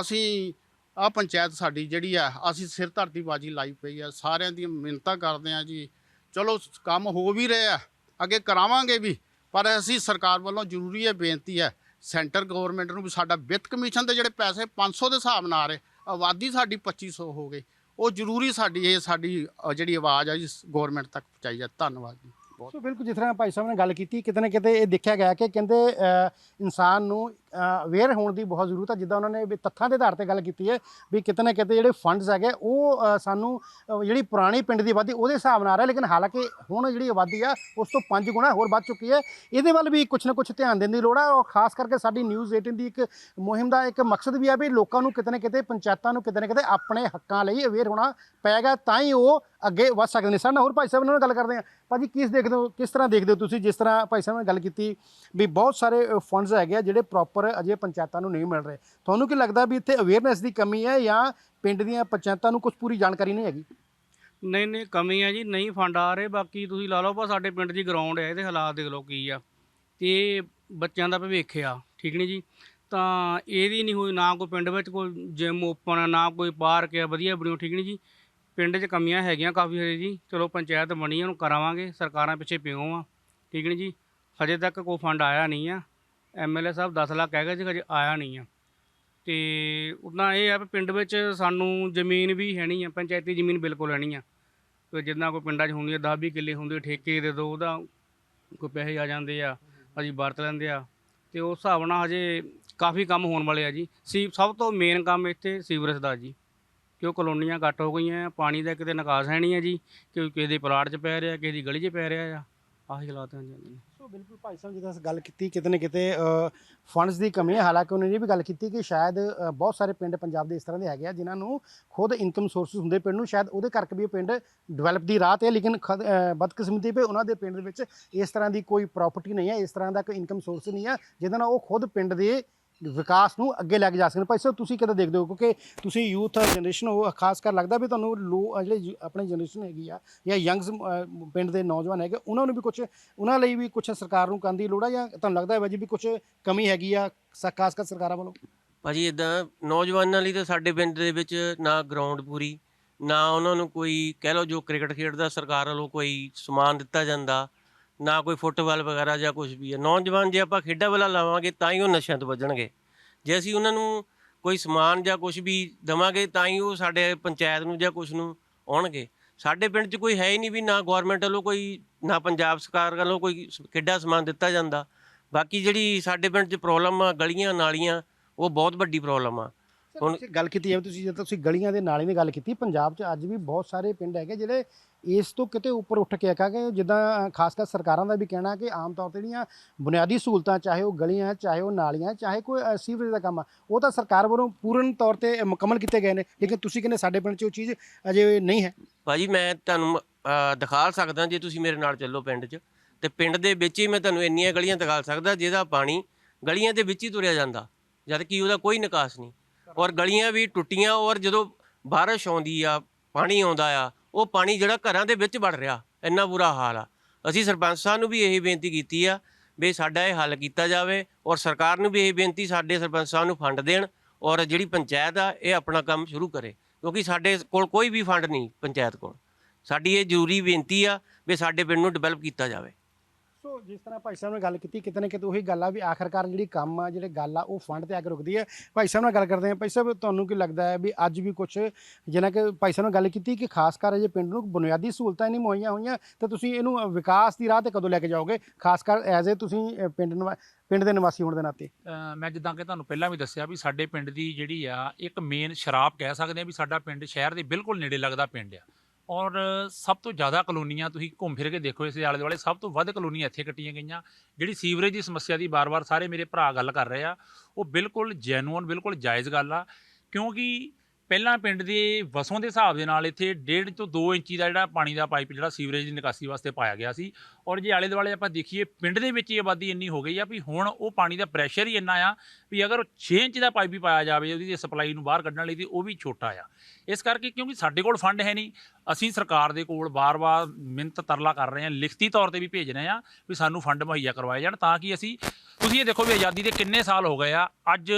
ਅਸੀਂ ਆ ਪੰਚਾਇਤ ਸਾਡੀ ਜਿਹੜੀ ਆ, ਅਸੀਂ ਸਿਰ ਧਰਤੀ ਬਾਜੀ ਲਾਈ ਪਈ ਆ, ਸਾਰਿਆਂ ਦੀ ਮਿਹਨਤਾਂ ਕਰਦੇ ਆ ਜੀ। ਚਲੋ, ਕੰਮ ਹੋ ਵੀ ਰਹੇ ਆ ਅੱਗੇ ਕਰਾਵਾਂਗੇ ਵੀ, ਪਰ ਅਸੀਂ ਸਰਕਾਰ ਵੱਲੋਂ ਜ਼ਰੂਰੀ ਹੈ, ਬੇਨਤੀ ਹੈ, ਸੈਂਟਰ ਗਵਰਨਮੈਂਟ ਨੂੰ ਵੀ ਸਾਡਾ ਵਿੱਤ ਕਮਿਸ਼ਨ ਦੇ ਜਿਹੜੇ ਪੈਸੇ 500 ਦੇ ਹਿਸਾਬ ਨਾਲ ਆ ਰਹੇ, ਆਬਾਦੀ ਸਾਡੀ 2500 ਹੋ ਗਈ। ਉਹ ਜ਼ਰੂਰੀ ਸਾਡੀ, ਇਹ ਸਾਡੀ ਜਿਹੜੀ ਆਵਾਜ਼ ਆ ਜੀ, ਗਵਰਨਮੈਂਟ ਤੱਕ ਪਹੁੰਚਾਈ ਜਾ ਧੰਨਵਾਦ ਜੀ। ਬਹੁਤ ਸੋ ਬਿਲਕੁਲ, ਜਿਸ ਤਰ੍ਹਾਂ ਭਾਈ ਸਾਹਿਬ ਨੇ ਗੱਲ ਕੀਤੀ, ਕਿਤੇ ਨਾ ਕਿਤੇ ਇਹ ਦੇਖਿਆ ਗਿਆ ਕਿ ਕਹਿੰਦੇ ਇਨਸਾਨ ਨੂੰ ਅਵੇਅਰ ਹੋਣ ਦੀ ਬਹੁਤ ਜ਼ਰੂਰਤ ਹੈ ਜਿੱਦਾਂ ਉਹਨਾਂ ਨੇ ਵੀ ਤੱਥਾਂ ਦੇ ਆਧਾਰ ਤੇ ਗੱਲ ਕੀਤੀ ਹੈ ਵੀ ਕਿਤੇ ਨਾ ਕਿਤੇ ਜਿਹੜੇ ਫੰਡਸ ਹੈਗੇ ਉਹ ਅ, ਸਾਨੂੰ ਅ, ਜਿਹੜੀ ਪੁਰਾਣੀ ਪਿੰਡ ਦੀ ਆਬਾਦੀ ਉਹਦੇ ਹਿਸਾਬ ਨਾਲ ਆ ਰਿਹਾ ਲੇਕਿਨ ਹਾਲਾਂਕਿ ਹੁਣ ਜਿਹੜੀ ਆਬਾਦੀ ਆ ਉਸ ਤੋਂ 5 ਗੁਣਾ ਹੋਰ ਵੱਧ ਚੁੱਕੀ ਹੈ। ਇਹਦੇ ਵੱਲ ਵੀ ਕੁਝ ਨਾ ਕੁਝ ਧਿਆਨ ਦੇਣ ਦੀ ਲੋੜ ਆ ਔਰ ਖਾਸ ਕਰਕੇ ਸਾਡੀ ਨਿਊਜ਼ 18 ਦੀ ਇੱਕ ਮੁਹਿੰਮ ਦਾ ਇੱਕ ਮਕਸਦ ਵੀ ਆ ਵੀ ਲੋਕਾਂ ਨੂੰ ਕਿਤੇ ਨਾ ਕਿਤੇ ਪੰਚਾਇਤਾਂ ਨੂੰ ਕਿਤੇ ਨਾ ਕਿਤੇ ਆਪਣੇ ਹੱਕਾਂ ਲਈ ਅਵੇਅਰ ਹੋਣਾ ਪਏਗਾ ਤਾਂ ਹੀ ਉਹ ਅੱਗੇ ਵੱਧ ਸਕਦੇ ਨੇ। ਸਾਡੇ ਨਾਲ ਹੋਰ ਭਾਈ ਸਾਹਿਬ ਨਾਲ ਗੱਲ ਕਰਦੇ ਹਾਂ। ਭਾਜੀ ਕਿਸ ਦੇਖਦੇ ਹੋ ਕਿਸ ਤਰ੍ਹਾਂ ਦੇਖਦੇ ਹੋ ਤੁਸੀਂ ਜਿਸ ਤਰ੍ਹਾਂ ਭਾਈ ਸਾਹਿਬ ਨੇ ਗੱਲ ਕੀਤੀ ਵੀ ਬਹੁਤ ਸਾਰੇ ਫੰਡਸ ਹੈਗੇ ਆ ਜਿਹੜੇ ਪ੍ਰੋਪਰ ਅਜੇ ਪੰਚਾਇਤਾਂ ਨੂੰ ਨਹੀਂ ਮਿਲ ਰਹੇ। ਤੁਹਾਨੂੰ ਕੀ ਲੱਗਦਾ ਵੀ ਇੱਥੇ ਅਵੇਅਰਨੈਸ ਦੀ ਕਮੀ ਹੈ ਜਾਂ ਪਿੰਡ ਦੀਆਂ ਪੰਚਾਇਤਾਂ ਨੂੰ ਕੁਝ ਪੂਰੀ ਜਾਣਕਾਰੀ ਨਹੀਂ ਹੈਗੀ? ਨਹੀਂ ਨਹੀਂ ਕਮੀ ਹੈ ਜੀ ਨਹੀਂ ਫੰਡ ਆ ਰਹੇ। ਬਾਕੀ ਤੁਸੀਂ ਲਾ ਲਓ ਪਰ ਸਾਡੇ ਪਿੰਡ ਦੀ ਗਰਾਊਂਡ ਹੈ ਇਹਦੇ ਹਾਲਾਤ ਦੇਖ ਲਓ ਕੀ ਆ। ਤੇ ਬੱਚਿਆਂ ਦਾ ਭਵਿੱਖ ਆ ਠੀਕ ਨਹੀਂ ਜੀ? ਤਾਂ ਇਹਦੀ ਨਹੀਂ ਹੋਈ ਨਾ ਕੋਈ ਪਿੰਡ ਵਿੱਚ ਕੋਈ ਜਿਮ ਓਪਨ ਨਾ ਕੋਈ ਪਾਰਕ ਆ ਵਧੀਆ ਬਣਿਓ ਠੀਕ ਨਹੀਂ ਜੀ? ਪਿੰਡ 'ਚ ਕਮੀਆਂ ਹੈਗੀਆਂ ਕਾਫੀ ਹਜੇ ਜੀ। ਚਲੋ ਪੰਚਾਇਤ ਬਣੀ ਆ, ਉਹਨੂੰ ਕਰਾਵਾਂਗੇ ਸਰਕਾਰਾਂ ਪਿੱਛੇ ਪਿਓ ਆ ਠੀਕ ਨਹੀਂ ਜੀ? ਹਜੇ ਤੱਕ ਕੋਈ ਫੰਡ ਆਇਆ ਨਹੀਂ ਆ। ਐਮਐਲਏ ਸਾਹਿਬ 10 ਲੱਖ ਕਹਿ ਗਏ ਸੀ ਹਜੇ ਆਇਆ ਨਹੀਂ ਆ। ਤੇ ਉਦਾਂ ਇਹ ਆ ਵੀ ਪਿੰਡ ਵਿੱਚ ਸਾਨੂੰ ਜ਼ਮੀਨ ਵੀ ਹੈ ਨਹੀਂ ਆ, ਪੰਚਾਇਤੀ ਜ਼ਮੀਨ ਬਿਲਕੁਲ ਹੈ ਨਹੀਂ ਆ। ਤੇ ਜਿੱਦਾਂ ਕੋਈ ਪਿੰਡਾਂ 'ਚ ਹੁੰਦੀ ਆ 10 20 ਕਿੱਲੇ ਹੁੰਦੇ ਠੇਕੇ ਦੇ ਦੋ, ਉਹਦਾ ਕੋਈ ਪੈਸੇ ਆ ਜਾਂਦੇ ਆ, ਅਸੀਂ ਵਰਤ ਲੈਂਦੇ ਆ। ਤੇ ਉਸ ਹਿਸਾਬ ਨਾਲ ਹਜੇ ਕਾਫੀ ਕੰਮ ਹੋਣ ਵਾਲੇ ਆ ਜੀ। ਸੀ, ਸਭ ਤੋਂ ਮੇਨ ਕੰਮ ਇੱਥੇ ਸੀਵਰੇਜ ਦਾ ਜੀ। ਕਿਉਂ ਕਲੋਨੀਆਂ ਘੱਟ ਹੋ ਗਈਆਂ, ਪਾਣੀ ਦਾ ਕਿਤੇ ਨਿਕਾਸ ਹੈ ਨਹੀਂ ਹੈ ਜੀ ਕਿ ਕਿਸੇ ਦੇ ਪਲਾਟ 'ਚ ਪੈ ਰਿਹਾ, ਕਿਸੇ ਦੀ ਗਲੀ 'ਚ ਪੈ ਰਿਹਾ ਆ। ਆਹੀ ਹਾਲਾਤ ਹਨ ਜੀ। ਸੋ ਬਿਲਕੁਲ ਭਾਈ ਸਾਹਿਬ ਜਿੱਦਾਂ ਅਸੀਂ ਗੱਲ ਕੀਤੀ ਕਿਤੇ ਨਾ ਕਿਤੇ ਫੰਡਸ ਦੀ ਕਮੀ ਹੈ। ਹਾਲਾਂਕਿ ਉਹਨਾਂ ਨੇ ਇਹ ਵੀ ਗੱਲ ਕੀਤੀ ਕਿ ਸ਼ਾਇਦ ਅ, ਬਹੁਤ ਸਾਰੇ ਪਿੰਡ ਪੰਜਾਬ ਦੇ ਇਸ ਤਰ੍ਹਾਂ ਦੇ ਹੈਗੇ ਆ ਜਿਨ੍ਹਾਂ ਨੂੰ ਖੁਦ ਇਨਕਮ ਸੋਰਸਸ ਹੁੰਦੇ ਪਿੰਡ ਨੂੰ ਸ਼ਾਇਦ ਉਹਦੇ ਕਰਕੇ ਵੀ ਇਹ ਪਿੰਡ ਡਿਵੈਲਪ ਦੀ ਰਾਹ ਤੇ ਹੈ ਲੇਕਿਨ ਖਦ- ਅ, ਬਦਕਿਸਮਤੀ ਵੀ ਉਹਨਾਂ ਦੇ ਪਿੰਡ ਦੇ ਵਿੱਚ ਇਸ ਤਰ੍ਹਾਂ ਦੀ ਕੋਈ ਪ੍ਰਾਪਰਟੀ ਨਹੀਂ ਹੈ ਇਸ ਤਰ੍ਹਾਂ ਦਾ ਕੋਈ ਇਨਕਮ ਸੋਰਸ ਨਹੀਂ ਹੈ ਜਿਹਦੇ ਨਾਲ ਉਹ ਖੁਦ ਪਿੰਡ ਦੇ ਵਿਕਾਸ ਨੂੰ ਅੱਗੇ ਲੈ ਕੇ ਜਾ ਸਕਣ। ਭਾਈ ਸਾਹਿਬ, ਤੁਸੀਂ ਕਿਦਾਂ ਦੇਖਦੇ ਹੋ? ਕਿਉਂਕਿ ਤੁਸੀਂ ਯੂਥ ਜਨਰੇਸ਼ਨ ਹੋ, ਖਾਸ ਕਰ ਲੱਗਦਾ ਵੀ ਤੁਹਾਨੂੰ ਲੋ ਜਿਹੜੇ ਯੂ- ਆਪਣੀ ਜਨਰੇਸ਼ਨ ਹੈਗੀ ਆ ਜਾਂ ਯੰਗਸ ਪਿੰਡ ਦੇ ਨੌਜਵਾਨ ਹੈਗੇ, ਉਹਨਾਂ ਨੂੰ ਵੀ ਕੁਝ ਉਹਨਾਂ ਲਈ ਵੀ ਕੁਝ ਸਰਕਾਰ ਨੂੰ ਕਰਨ ਦੀ ਲੋੜ ਆ ਜਾਂ ਤੁਹਾਨੂੰ ਲੱਗਦਾ ਹੈ ਜੀ ਵੀ ਕੁਝ ਕਮੀ ਹੈਗੀ ਆ ਸ- ਖਾਸ ਕਰ ਸਰਕਾਰਾਂ ਵੱਲੋਂ? ਭਾਜੀ ਇਦਾਂ ਨੌਜਵਾਨਾਂ ਲਈ ਤਾਂ ਸਾਡੇ ਪਿੰਡ ਦੇ ਵਿੱਚ ਨਾ ਗਰਾਊਂਡ ਪੂਰੀ, ਨਾ ਉਹਨਾਂ ਨੂੰ ਕੋਈ ਕਹਿ ਲਓ ਜੋ ਕ੍ਰਿਕਟ ਖੇਡਦਾ ਸਰਕਾਰ ਵੱਲੋਂ ਕੋਈ ਸਮਾਨ ਦਿੱਤਾ ਜਾਂਦਾ। ਨਾ ਕੋਈ ਫੁੱਟਬਾਲ ਵਗੈਰਾ ਜਾਂ ਕੁਝ ਵੀ ਹੈ। ਨੌਜਵਾਨ ਜੇ ਆਪਾਂ ਖੇਡਾਂ ਵੱਲ ਲਾਵਾਂਗੇ ਤਾਂ ਹੀ ਉਹ ਨਸ਼ਿਆਂ ਤੋਂ ਬਚਣਗੇ। ਜੇ ਅਸੀਂ ਉਹਨਾਂ ਨੂੰ ਕੋਈ ਸਮਾਨ ਜਾਂ ਕੁਝ ਵੀ ਦਵਾਂਗੇ ਤਾਂ ਹੀ ਉਹ ਸਾਡੇ ਪੰਚਾਇਤ ਨੂੰ ਜਾਂ ਕੁਝ ਨੂੰ ਆਉਣਗੇ। ਸਾਡੇ ਪਿੰਡ 'ਚ ਕੋਈ ਹੈ ਹੀ ਨਹੀਂ ਵੀ ਨਾ ਗਵਰਨਮੈਂਟ ਵੱਲੋਂ ਕੋਈ, ਨਾ ਪੰਜਾਬ ਸਰਕਾਰ ਵੱਲੋਂ ਕੋਈ ਖੇਡਾਂ ਸਮਾਨ ਦਿੱਤਾ ਜਾਂਦਾ। ਬਾਕੀ ਜਿਹੜੀ ਸਾਡੇ ਪਿੰਡ 'ਚ ਪ੍ਰੋਬਲਮ ਆ, ਗਲੀਆਂ ਨਾਲੀਆਂ, ਉਹ ਬਹੁਤ ਵੱਡੀ ਪ੍ਰੋਬਲਮ ਆ। ਹੁਣ ਗੱਲ ਕੀਤੀ ਹੈ ਤੁਸੀਂ ਜਦੋਂ ਤੁਸੀਂ ਗਲੀਆਂ ਦੇ ਨਾਲੇ ਦੀ ਗੱਲ ਕੀਤੀ ਪੰਜਾਬ 'ਚ ਅੱਜ ਵੀ ਬਹੁਤ ਸਾਰੇ ਪਿੰਡ ਹੈਗੇ ਜਿਹੜੇ ਇਸ ਤੋਂ ਕਿਤੇ ਉੱਪਰ ਉੱਠ ਕੇ ਕਹਾਂਗੇ ਜਿੱਦਾਂ ਖਾਸ ਕਰ ਸਰਕਾਰਾਂ ਦਾ ਵੀ ਕਹਿਣਾ ਕਿ ਆਮ ਤੌਰ ਤੇ ਜਿਹੜੀਆਂ ਬੁਨਿਆਦੀ ਸਹੂਲਤਾਂ ਚਾਹੇ ਉਹ ਗਲੀਆਂ ਚਾਹੇ ਉਹ ਨਾਲੀਆਂ ਚਾਹੇ ਕੋਈ ਸੀਵਰੇਜ ਦਾ ਕੰਮ ਆ ਉਹ ਤਾਂ ਸਰਕਾਰ ਵੱਲੋਂ ਪੂਰਨ ਤੌਰ ਤੇ ਮੁਕੰਮਲ ਕੀਤੇ ਗਏ ਨੇ ਲੇਕਿਨ ਤੁਸੀਂ ਕਹਿੰਦੇ ਸਾਡੇ ਪਿੰਡ 'ਚ ਉਹ ਚੀਜ਼ ਅਜੇ ਨਹੀਂ ਹੈ। ਭਾਜੀ ਮੈਂ ਤੁਹਾਨੂੰ ਦਿਖਾ ਸਕਦਾ ਜੇ ਤੁਸੀਂ ਮੇਰੇ ਨਾਲ ਚੱਲੋ ਪਿੰਡ 'ਚ ਤੇ ਪਿੰਡ ਦੇ ਵਿੱਚ ਹੀ ਮੈਂ ਤੁਹਾਨੂੰ ਇੰਨੀਆਂ ਗਲੀਆਂ ਦਿਖਾ ਸਕਦਾ ਜਿਹਦਾ ਪਾਣੀ ਗਲੀਆਂ ਦੇ ਵਿੱਚ ਹੀ ਤੁਰਿਆ ਜਾਂਦਾ ਜਦ ਕਿ ਉਹਦਾ ਕੋਈ ਨਿਕਾਸ ਨਹੀਂ। ਔਰ ਗਲੀਆਂ ਵੀ ਟੁੱਟੀਆਂ ਔਰ ਜਦੋਂ ਬਾਰਿਸ਼ ਆਉਂਦੀ ਆ, ਪਾਣੀ ਆਉਂਦਾ ਆ, ਉਹ ਪਾਣੀ ਜਿਹੜਾ ਘਰਾਂ ਦੇ ਵਿੱਚ ਵੜ ਰਿਹਾ, ਇੰਨਾ ਬੁਰਾ ਹਾਲ ਆ। ਅਸੀਂ ਸਰਪੰਚ ਸਾਹਿਬ ਨੂੰ ਵੀ ਇਹ ਬੇਨਤੀ ਕੀਤੀ ਆ ਵੀ ਸਾਡਾ ਇਹ ਹੱਲ ਕੀਤਾ ਜਾਵੇ ਔਰ ਸਰਕਾਰ ਨੂੰ ਵੀ ਇਹ ਬੇਨਤੀ ਸਾਡੇ ਸਰਪੰਚ ਸਾਹਿਬ ਨੂੰ ਫੰਡ ਦੇਣ ਔਰ ਜਿਹੜੀ ਪੰਚਾਇਤ ਆ, ਇਹ ਆਪਣਾ ਕੰਮ ਸ਼ੁਰੂ ਕਰੇ। ਕਿਉਂਕਿ ਸਾਡੇ ਕੋਲ ਕੋਈ ਵੀ ਫੰਡ ਨਹੀਂ ਪੰਚਾਇਤ ਕੋਲ। ਸਾਡੀ ਇਹ ਜ਼ਰੂਰੀ ਬੇਨਤੀ ਆ ਵੀ ਸਾਡੇ ਪਿੰਡ ਨੂੰ ਡਿਵੈਲਪ ਕੀਤਾ ਜਾਵੇ। ਸੋ ਜਿਸ ਤਰ੍ਹਾਂ ਭਾਈ ਸਾਹਿਬ ਨੇ ਗੱਲ ਕੀਤੀ, ਕਿਤੇ ਨਾ ਕਿਤੇ ਉਹੀ ਗੱਲ ਆ ਵੀ ਆਖਰਕਾਰ ਜਿਹੜੀ ਕੰਮ ਆ, ਜਿਹੜੇ ਗੱਲ ਆ, ਉਹ ਫੰਡ ਤੇ ਆ ਕੇ ਰੁਕਦੀ ਹੈ। ਭਾਈ ਸਾਹਿਬ ਨਾਲ ਗੱਲ ਕਰਦੇ ਹਾਂ। ਭਾਈ ਸਾਹਿਬ, ਤੁਹਾਨੂੰ ਕੀ ਲੱਗਦਾ ਹੈ ਵੀ ਅੱਜ ਵੀ ਕੁਝ ਜਿਹਨਾਂ ਕਿ ਭਾਈ ਸਾਹਿਬ ਨਾਲ ਗੱਲ ਕੀਤੀ ਕਿ ਖਾਸ ਕਰ ਅਜੇ ਪਿੰਡ ਨੂੰ ਬੁਨਿਆਦੀ ਸਹੂਲਤਾਂ ਨਹੀਂ ਮੁਹੱਈਆ ਹੋਈਆਂ, ਤਾਂ ਤੁਸੀਂ ਇਹਨੂੰ ਵਿਕਾਸ ਦੀ ਰਾਹ ਤੇ ਕਦੋਂ ਲੈ ਕੇ ਜਾਓਗੇ? ਖਾਸ ਕਰ ਐਜ਼ ਏ ਤੁਸੀਂ ਪਿੰਡ ਨਿਵਾ- ਪਿੰਡ ਦੇ ਨਿਵਾਸੀ ਹੋਣ ਦੇ ਨਾਤੇ। ਮੈਂ ਜਿੱਦਾਂ ਕਿ ਤੁਹਾਨੂੰ ਪਹਿਲਾਂ ਵੀ ਦੱਸਿਆ ਵੀ ਸਾਡੇ ਪਿੰਡ ਦੀ ਜਿਹੜੀ ਆ, ਇੱਕ ਮੇਨ ਸ਼ਰਾਬ ਕਹਿ ਸਕਦੇ ਆ ਵੀ ਸਾਡਾ ਪਿੰਡ ਸ਼ਹਿਰ ਦੇ ਬਿਲਕੁਲ ਨੇੜੇ ਲੱਗਦਾ ਪਿੰਡ ਆ। ਔਰ ਸਭ ਤੋਂ ਜ਼ਿਆਦਾ ਕਲੋਨੀਆਂ ਤੁਸੀਂ ਘੁੰਮ ਫਿਰ ਕੇ ਦੇਖੋ, ਇਸ ਦੇ ਆਲੇ ਦੁਆਲੇ ਸਭ ਤੋਂ ਵੱਧ ਕਲੋਨੀਆਂ ਇੱਥੇ ਕੱਟੀਆਂ ਗਈਆਂ। ਜਿਹੜੀ ਸੀਵਰੇਜ ਦੀ ਸਮੱਸਿਆ ਦੀ ਬਾਰ-ਬਾਰ ਸਾਰੇ ਮੇਰੇ ਭਰਾ ਗੱਲ ਕਰ ਰਹੇ ਆ, ਉਹ ਬਿਲਕੁਲ ਜੈਨੂਅਨ ਬਿਲਕੁਲ ਜਾਇਜ਼ ਗੱਲ ਆ। ਕਿਉਂਕਿ ਪਹਿਲਾਂ ਪਿੰਡ ਦੇ ਵਸੋਂ ਦੇ ਹਿਸਾਬ ਦੇ ਨਾਲ ਇੱਥੇ 1.5 ਤੋਂ 2 ਇੰਚੀ ਦਾ ਜਿਹੜਾ ਪਾਣੀ ਦਾ ਪਾਈਪ, ਜਿਹੜਾ ਸੀਵਰੇਜ ਦੀ ਨਿਕਾਸੀ ਵਾਸਤੇ ਪਾਇਆ ਗਿਆ ਸੀ। ਔਰ ਜੇ ਆਲੇ ਦੁਆਲੇ ਆਪਾਂ ਦੇਖੀਏ, ਪਿੰਡ ਦੇ ਵਿੱਚ ਹੀ ਆਬਾਦੀ ਇੰਨੀ ਹੋ ਗਈ ਆ ਵੀ ਹੁਣ ਉਹ ਪਾਣੀ ਦਾ ਪ੍ਰੈਸ਼ਰ ਹੀ ਇੰਨਾ ਆ ਵੀ ਅਗਰ 6 ਇੰਚ ਦਾ ਪਾਈਪ ਵੀ ਪਾਇਆ ਜਾਵੇ, ਉਹਦੀ ਸਪਲਾਈ ਨੂੰ ਬਾਹਰ ਕੱਢਣ ਲਈ ਤੇ ਉਹ ਵੀ ਛੋਟਾ ਆ। ਇਸ ਕਰਕੇ ਕਿਉਂਕਿ ਸਾਡੇ ਕੋਲ ਫੰਡ ਹੈ ਨਹੀਂ, ਅਸੀਂ ਸਰਕਾਰ ਦੇ ਕੋਲ ਬਾਰ-ਬਾਰ ਮਿਹਨਤ ਤਰਲਾ ਕਰ ਰਹੇ ਹਾਂ ਲਿਖਤੀ ਤੌਰ ਤੇ ਵੀ ਭੇਜ ਰਹੇ ਹਾਂ ਵੀ ਸਾਨੂੰ ਫੰਡ ਮੁਹੱਈਆ ਕਰਵਾਏ ਜਾਣ ਤਾਂ ਕਿ ਅਸੀਂ, ਤੁਸੀਂ ਇਹ ਦੇਖੋ ਵੀ ਆਜ਼ਾਦੀ ਦੇ ਕਿੰਨੇ ਸਾਲ ਹੋ ਗਏ ਆ, ਅੱਜ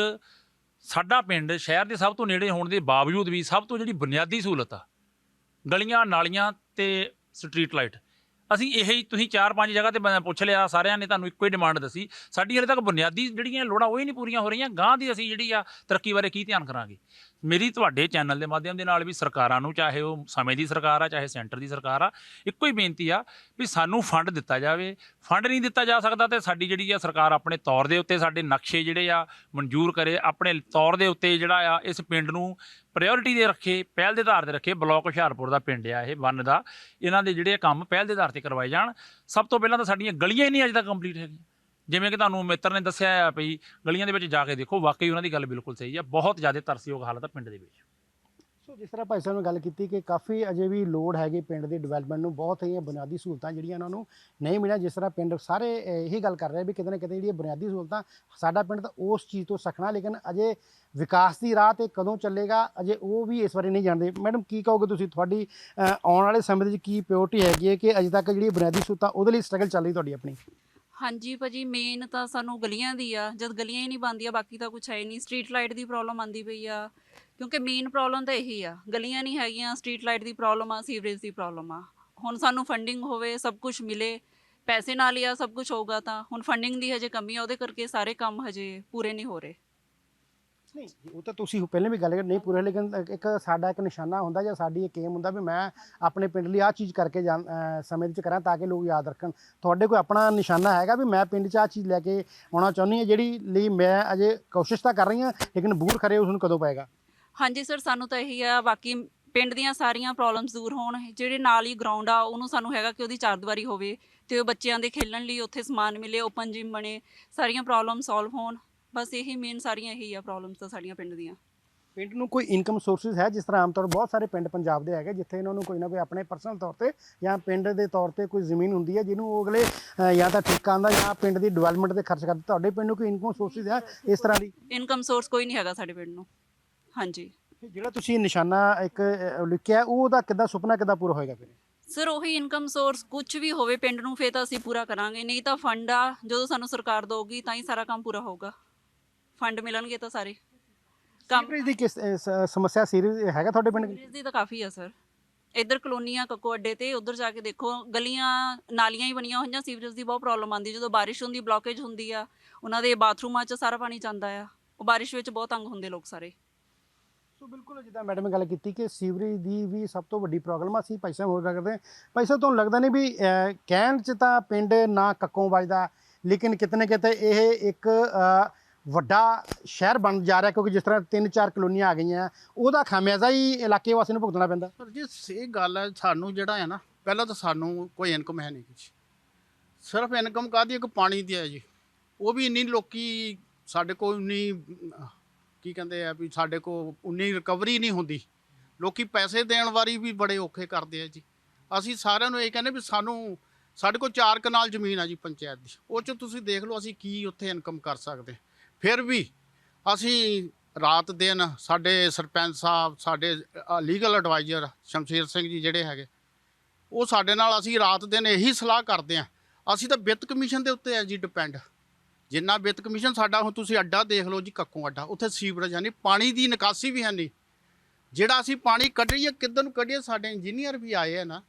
ਸਾਡਾ ਪਿੰਡ ਸ਼ਹਿਰ ਦੇ ਸਭ ਤੋਂ ਨੇੜੇ ਹੋਣ ਦੇ ਬਾਵਜੂਦ ਵੀ ਸਭ ਤੋਂ ਜਿਹੜੀ ਬੁਨਿਆਦੀ ਸਹੂਲਤ ਆ, ਗਲੀਆਂ, ਨਾਲੀਆਂ ਤੇ ਸਟਰੀਟ ਲਾਈਟ ਅਸੀਂ ਇਹ ਹੀ ਤੁਸੀਂ ਚਾਰ ਪੰਜ ਜਗ੍ਹਾ ਤੇ ਬ- ਪੁੱਛ ਲਿਆ, ਸਾਰਿਆਂ ਨੇ ਤੁਹਾਨੂੰ ਇੱਕੋ ਹੀ ਡਿਮਾਂਡ ਦੱਸੀ। ਸਾਡੀ ਹਲੇ ਤੱਕ ਬੁਨਿਆਦੀ ਜਿਹੜੀਆਂ ਲੋੜਾਂ ਉਹ ਹੀ ਨਹੀਂ ਪੂਰੀਆਂ ਹੋ ਰਹੀਆਂ ਗਾਂ ਦੀ ਅਸੀਂ ਜਿਹੜੀ ਆ ਤਰੱਕੀ ਬਾਰੇ ਕੀ ਧਿਆਨ ਕਰਾਂਗੇ? ਮੇਰੀ ਤੁਹਾਡੇ ਚੈਨਲ ਦੇ ਮਾਧਿਅਮ ਦੇ ਨਾਲ ਵੀ ਸਰਕਾਰਾਂ ਨੂੰ, ਚਾਹੇ ਉਹ ਸਮੇਂ ਦੀ ਸਰਕਾਰ ਆ, ਚਾਹੇ ਸੈਂਟਰ ਦੀ ਸਰਕਾਰ ਆ, ਇੱਕੋ ਹੀ ਬੇਨਤੀ ਆ ਵੀ ਸਾਨੂੰ ਫੰਡ ਦਿੱਤਾ ਜਾਵੇ। ਫੰਡ ਨਹੀਂ ਦਿੱਤਾ ਜਾ ਸਕਦਾ ਤੇ ਸਾਡੀ ਜਿਹੜੀ ਆ ਸਰਕਾਰ ਆਪਣੇ ਤੌਰ ਦੇ ਉੱਤੇ ਸਾਡੇ ਨਕਸ਼ੇ ਜਿਹੜੇ ਆ ਮਨਜ਼ੂਰ ਕਰੇ। ਆਪਣੇ ਤੌਰ ਦੇ ਉੱਤੇ ਜਿਹੜਾ ਆ ਇਸ ਪਿੰਡ ਨੂੰ ਪ੍ਰਾਇੋਰਟੀ ਦੇ ਰੱਖੇ, ਪਹਿਲ ਦੇ ਆਧਾਰ ਤੇ ਰੱਖੇ ਬਲਾਕ ਹੁਸ਼ਿਆਰਪੁਰ ਦਾ ਪਿੰਡ ਆ ਇਹ ਵਨ ਦਾ। ਇਹਨਾਂ ਦੇ ਜਿਹੜੇ ਕੰਮ ਪਹਿਲ ਦੇ ਆਧਾਰ ਤੇ ਕਰਵਾਏ ਜਾਣ। ਸਭ ਤੋਂ ਪਹਿਲਾਂ ਤਾਂ ਸਾਡੀਆਂ ਗਲੀਆਂ ਹੀ ਨਹੀਂ ਅਜੇ ਤੱਕ ਕੰਪਲੀਟ ਹੈਗੀਆਂ। ਜਿਵੇਂ ਕਿ ਤੁਹਾਨੂੰ ਮਿੱਤਰ ਨੇ ਦੱਸਿਆ ਆ ਵੀ ਗਲੀਆਂ ਦੇ ਵਿੱਚ ਜਾ ਕੇ ਦੇਖੋ, ਵਾਕਈ ਉਹਨਾਂ ਦੀ ਗੱਲ ਬਿਲਕੁਲ ਸਹੀ ਆ। ਬਹੁਤ ਜ਼ਿਆਦਾ ਤਰਸਯੋਗ ਹਾਲਤ ਆ ਪਿੰਡ ਦੇ ਵਿੱਚ। ਸੋ ਜਿਸ ਤਰ੍ਹਾਂ ਭਾਈ ਸਾਹਿਬ ਨੇ ਗੱਲ ਕੀਤੀ ਕਿ ਕਾਫੀ ਅਜੇ ਵੀ ਲੋੜ ਹੈਗੀ ਪਿੰਡ ਦੀ ਡਿਵੈਲਪਮੈਂਟ ਨੂੰ, ਬਹੁਤ ਹੀ ਬੁਨਿਆਦੀ ਸਹੂਲਤਾਂ ਜਿਹੜੀਆਂ ਉਹਨਾਂ ਨੂੰ ਨਹੀਂ ਮਿਲੀਆਂ, ਜਿਸ ਤਰ੍ਹਾਂ ਪਿੰਡ ਸਾਰੇ ਇਹੀ ਗੱਲ ਕਰ ਰਹੇ ਵੀ ਕਿਤੇ ਨਾ ਕਿਤੇ ਜਿਹੜੀਆਂ ਬੁਨਿਆਦੀ ਸਹੂਲਤਾਂ ਸਾਡਾ ਪਿੰਡ ਤਾਂ ਉਸ ਚੀਜ਼ ਤੋਂ ਸਖਣਾ, ਲੇਕਿਨ ਅਜੇ ਵਿਕਾਸ ਦੀ ਰਾਹ ਤੇ ਕਦੋਂ ਚੱਲੇਗਾ, ਅਜੇ ਉਹ ਵੀ ਇਸ ਬਾਰੇ ਨਹੀਂ ਜਾਣਦੇ। ਮੈਡਮ, ਕੀ ਕਹੋਗੇ ਤੁਸੀਂ? ਤੁਹਾਡੀ ਆਉਣ ਵਾਲੇ ਸਮੇਂ ਦੇ ਵਿੱਚ ਕੀ ਪਿਓਰਟੀ ਹੈਗੀ ਹੈ ਕਿ ਅਜੇ ਤੱਕ ਜਿਹੜੀ ਬੁਨਿਆਦੀ ਸਹੂਲਤਾਂ ਉਹਦੇ ਲਈ ਸਟਰਗਲ ਚੱਲ ਰਹੀ ਤੁਹਾਡੀ ਆਪਣੀ? ਹਾਂਜੀ ਭਾਜੀ ਮੇਨ ਤਾਂ ਸਾਨੂੰ ਗਲੀਆਂ ਦੀ ਆ, ਜਦ ਗਲੀਆਂ ਹੀ ਨਹੀਂ ਬਣਦੀਆਂ, ਬਾਕੀ ਤਾਂ ਕੁਝ ਹੈ ਹੀ ਨਹੀਂ ਸਟਰੀਟ ਲਾਈਟ ਦੀ ਪ੍ਰੋਬਲਮ ਆਂਦੀ ਪਈ ਆ। ਕਿਉਂਕਿ ਮੇਨ ਪ੍ਰੋਬਲਮ ਤਾਂ ਇਹੀ ਆ, ਗਲੀਆਂ ਨਹੀਂ ਹੈਗੀਆਂ ਸਟਰੀਟ ਲਾਈਟ ਦੀ ਪ੍ਰੋਬਲਮ ਆ ਸੀਵਰੇਜ ਦੀ ਪ੍ਰੋਬਲਮ ਆ। ਹੁਣ ਸਾਨੂੰ ਫੰਡਿੰਗ ਹੋਵੇ, ਸਭ ਕੁਝ ਮਿਲੇ, ਪੈਸੇ ਨਾਲ ਹੀ ਆ, ਸਭ ਕੁਝ ਹੋਊਗਾ ਤਾਂ। ਹੁਣ ਫੰਡਿੰਗ ਦੀ ਹਜੇ ਕਮੀ ਆ, ਉਹਦੇ ਕਰਕੇ ਸਾਰੇ ਕੰਮ ਹਜੇ ਪੂਰੇ ਨਹੀਂ ਹੋ ਰਹੇ। ਨਹੀਂ, ਉਹ ਤਾਂ ਤੁਸੀਂ ਪਹਿਲਾਂ ਵੀ ਗੱਲ ਕਰ, ਨਹੀਂ, ਪੂਰੇ ਲੇਕਿਨ ਇੱਕ ਸਾਡਾ ਇੱਕ ਨਿਸ਼ਾਨਾ ਹੁੰਦਾ ਜਾਂ ਸਾਡੀ ਇੱਕ ਏਮ ਹੁੰਦਾ ਵੀ ਮੈਂ ਆਪਣੇ ਪਿੰਡ ਲਈ ਆਹ ਚੀਜ਼ ਕਰਕੇ ਸਮੇਂ ਵਿੱਚ ਕਰਾਂ ਤਾਂ ਕਿ ਲੋਕ ਯਾਦ ਰੱਖਣ। ਤੁਹਾਡੇ ਕੋਈ ਆਪਣਾ ਨਿਸ਼ਾਨਾ ਹੈਗਾ ਵੀ ਮੈਂ ਪਿੰਡ 'ਚ ਆਹ ਚੀਜ਼ ਲੈ ਕੇ ਆਉਣਾ ਚਾਹੁੰਦੀ ਹਾਂ, ਜਿਹੜੀ ਲਈ ਮੈਂ ਅਜੇ ਕੋਸ਼ਿਸ਼ ਤਾਂ ਕਰ ਰਹੀ ਹਾਂ, ਲੇਕਿਨ ਬੂਰ ਖਰੇ ਉਸ ਨੂੰ ਕਦੋਂ ਪਏਗਾ? ਹਾਂਜੀ ਸਰ ਸਾਨੂੰ ਤਾਂ ਇਹੀ ਆ ਬਾਕੀ ਪਿੰਡ ਦੀਆਂ ਸਾਰੀਆਂ ਪ੍ਰੋਬਲਮਸ ਦੂਰ ਹੋਣ ਜਿਹੜੇ ਨਾਲ ਹੀ ਗਰਾਊਂਡ ਆ ਉਹਨੂੰ ਸਾਨੂੰ ਹੈਗਾ ਕਿ ਉਹਦੀ ਚਾਰਦੀਵਾਰੀ ਹੋਵੇ ਤੇ ਉਹ ਬੱਚਿਆਂ ਦੇ ਖੇਲਣ ਲਈ ਉੱਥੇ ਸਮਾਨ ਮਿਲੇ ਓਪਨ ਜਿਮ ਬਣੇ ਸਾਰੀਆਂ ਪ੍ਰੋਬਲਮ ਸੋਲਵ ਹੋਣ ਬਸ ਇਹੀ ਮੇਨ ਸਾਰੀਆਂ ਇਹੀ ਆ ਪ੍ਰੋਬਲਮਸ ਤਾਂ ਸਾਡੀਆਂ ਪਿੰਡ ਦੀਆਂ। ਪਿੰਡ ਨੂੰ ਕੋਈ ਇਨਕਮ ਸੋਰਸਸ ਹੈ ਜਿਸ ਤਰ੍ਹਾਂ ਆਮ ਤੌਰ ਬਹੁਤ ਸਾਰੇ ਪਿੰਡ ਪੰਜਾਬ ਦੇ ਹੈਗੇ ਜਿੱਥੇ ਇਹਨਾਂ ਨੂੰ ਕੋਈ ਨਾ ਕੋਈ ਆਪਣੇ ਪਰਸਨਲ ਤੌਰ ਤੇ ਜਾਂ ਪਿੰਡ ਦੇ ਤੌਰ ਤੇ ਕੋਈ ਜ਼ਮੀਨ ਹੁੰਦੀ ਹੈ ਜਿਹਨੂੰ ਉਹ ਅਗਲੇ ਜਾਂ ਤਾਂ ਠੇਕਾ ਆਉਂਦਾ ਜਾਂ ਪਿੰਡ ਦੀ ਡਿਵੈਲਪਮੈਂਟ ਤੇ ਖਰਚ ਕਰਦੇ ਤੁਹਾਡੇ ਪਿੰਡ ਨੂੰ ਕੋਈ ਇਨਕਮ ਸੋਰਸਸ ਹੈ ਇਸ ਤਰ੍ਹਾਂ ਦੀ? ਇਨਕਮ ਸੋਰਸ ਕੋਈ ਨਹੀਂ ਹੈਗਾ ਸਾਡੇ ਪਿੰਡ ਨੂੰ। ਹਾਂਜੀ। ਜਿਹੜਾ ਤੁਸੀਂ ਨਿਸ਼ਾਨਾ ਇੱਕ ਅਹ, ਲਿਖਿਆ ਉਹ ਉਹਦਾ ਕਿੱਦਾਂ ਸੁਪਨਾ ਕਿੱਦਾਂ ਪੂਰਾ ਹੋਏਗਾ ਫਿਰ? ਸਰ ਉਹੀ ਇਨਕਮ ਸੋਰਸ ਕੁਝ ਵੀ ਹੋਵੇ ਪਿੰਡ ਨੂੰ ਫੇਰ ਤਾਂ ਅਸੀਂ ਪੂਰਾ ਕਰਾਂਗੇ। ਨਹੀਂ ਤਾਂ ਫੰਡ ਆ ਜਦੋਂ ਸਾਨੂੰ ਸਰਕਾਰ ਦਊਗੀ ਤਾਂ ਹੀ ਸਾਰਾ ਕੰਮ ਪੂਰਾ ਹੋਊਗਾ। ਫੰਡ ਮਿਲਣਗੇ ਤਾਂ ਸਾਰੇ। ਕੰਮ ਸੀਵਰੇਜ ਦੀ ਕਿਸ ਅਹ, ਸ- ਸਮੱਸਿਆ ਸੀਰੀਅਸ ਹੈਗਾ ਤੁਹਾਡੇ ਪਿੰਡ ਸੀਵਰੇਜ ਦੀ ਤਾਂ ਕਾਫੀ ਆ ਸਰ ਇੱਧਰ ਕਲੋਨੀਆਂ ਕੱਕੋ ਅੱਡੇ ਤੇ ਉਧਰ ਜਾ ਕੇ ਦੇਖੋ ਗਲੀਆਂ ਨਾਲੀਆਂ ਹੀ ਬਣੀਆਂ ਹੋਈਆਂ ਸੀਵਰੇਜ ਦੀ ਬਹੁਤ ਪ੍ਰੋਬਲਮ ਆਉਂਦੀ। ਜਦੋਂ ਬਾਰਿਸ਼ ਹੁੰਦੀ ਬਲੋਕੇਜ ਹੁੰਦੀ ਆ ਉਹਨਾਂ ਦੇ ਬਾਥਰੂਮਾਂ 'ਚ ਸਾਰਾ ਪਾਣੀ ਜਾਂਦਾ ਆ। ਉਹ ਬਾਰਿਸ਼ ਵਿੱਚ ਬਹੁਤ ਤੰਗ ਹੁੰਦੇ ਲੋਕ ਸਾਰੇ। ਸੋ ਬਿਲਕੁਲ ਜਿੱਦਾਂ ਮੈਡਮ ਨੇ ਗੱਲ ਕੀਤੀ ਕਿ ਸੀਵਰੇਜ ਦੀ ਵੀ ਸਭ ਤੋਂ ਵੱਡੀ ਪ੍ਰੋਬਲਮ ਆ ਅਸੀਂ ਭਾਈ ਸਾਹਿਬ ਹੋਰ ਗੱਲ ਕਰਦੇ ਹਾਂ। ਭਾਈ ਸਾਹਿਬ ਤੁਹਾਨੂੰ ਲੱਗਦਾ ਨਹੀਂ ਵੀ ਅਹ, ਕਹਿਣ 'ਚ ਤਾਂ ਪਿੰਡ ਨਾ ਕੱਕੋਂ ਵੱਜਦਾ ਲੇਕਿਨ ਕਿਤੇ ਨਾ ਕਿਤੇ ਇਹ ਇੱਕ ਅਹ, ਵੱਡਾ ਸ਼ਹਿਰ ਬਣ ਜਾ ਰਿਹਾ ਕਿਉਂਕਿ ਜਿਸ ਤਰ੍ਹਾਂ ਤਿੰਨ ਚਾਰ ਕਲੋਨੀਆਂ ਆ ਗਈਆਂ ਉਹਦਾ ਖਾਮਿਆਜ਼ਾ ਹੀ ਇਲਾਕੇ ਵਾਸੀਆਂ ਨੂੰ ਭੁਗਤਣਾ ਪੈਂਦਾ। ਪਰ ਜੇ ਇਹ ਗੱਲ ਹੈ ਸਾਨੂੰ ਜਿਹੜਾ ਹੈ ਨਾ ਪਹਿਲਾਂ ਤਾਂ ਸਾਨੂੰ ਕੋਈ ਇਨਕਮ ਹੈ ਨਹੀਂ ਕੁਛ ਸਿਰਫ ਇਨਕਮ ਕਾਹਦੀ ਇੱਕ ਪਾਣੀ ਦੀ ਹੈ ਜੀ। ਉਹ ਵੀ ਇੰਨੀ ਲੋਕੀ ਸਾਡੇ ਕੋਲ ਉਨੀ ਕੀ ਕਹਿੰਦੇ ਆ ਵੀ ਸਾਡੇ ਕੋਲ ਉਨੀ ਰਿਕਵਰੀ ਨਹੀਂ ਹੁੰਦੀ। ਲੋਕੀ ਪੈਸੇ ਦੇਣ ਵਾਰੀ ਵੀ ਬੜੇ ਔਖੇ ਕਰਦੇ ਆ ਜੀ। ਅਸੀਂ ਸਾਰਿਆਂ ਨੂੰ ਇਹ ਕਹਿੰਦੇ ਵੀ ਸਾਨੂੰ, ਸਾਡੇ ਕੋਲ ਚਾਰ ਕਨਾਲ ਜ਼ਮੀਨ ਆ ਜੀ ਪੰਚਾਇਤ ਦੀ। ਉਹ ਚ ਤੁਸੀਂ ਦੇਖ ਲਓ ਅਸੀਂ ਕੀ ਉੱਥੇ ਇਨਕਮ ਕਰ ਸਕਦੇ। ਫਿਰ ਵੀ ਅਸੀਂ ਰਾਤ ਦਿਨ ਸਾਡੇ ਸਰਪੰਚ ਸਾਹਿਬ, ਸਾਡੇ ਲੀਗਲ ਐਡਵਾਈਜ਼ਰ ਸ਼ਮਸ਼ੀਰ ਸਿੰਘ ਜੀ ਜਿਹੜੇ ਹੈਗੇ, ਉਹ ਸਾਡੇ ਨਾਲ ਅਸੀਂ ਰਾਤ ਦਿਨ ਇਹੀ ਸਲਾਹ ਕਰਦੇ ਆਂ। ਅਸੀਂ ਤਾਂ ਵਿੱਤ ਕਮਿਸ਼ਨ ਦੇ ਉੱਤੇ ਆ ਜੀ ਡਿਪੈਂਡ ਜਿੰਨਾ ਵਿੱਤ ਕਮਿਸ਼ਨ ਸਾਡਾ, ਹੁਣ ਤੁਸੀਂ ਅੱਡਾ ਦੇਖ ਲਓ ਜੀ ਕੱਕੋਂ ਅੱਡਾ, ਉੱਥੇ ਸੀਵਰੇਜ ਹੈ ਨਹੀਂ ਪਾਣੀ ਦੀ ਨਿਕਾਸੀ ਵੀ ਹੈ ਨਹੀਂ ਜਿਹੜਾ ਅਸੀਂ ਪਾਣੀ ਕੱਢੀਏ ਕਿੱਧਰ ਨੂੰ ਕੱਢੀਏ, ਸਾਡੇ ਇੰਜੀਨੀਅਰ ਵੀ ਆਏ ਆ ਨਾ,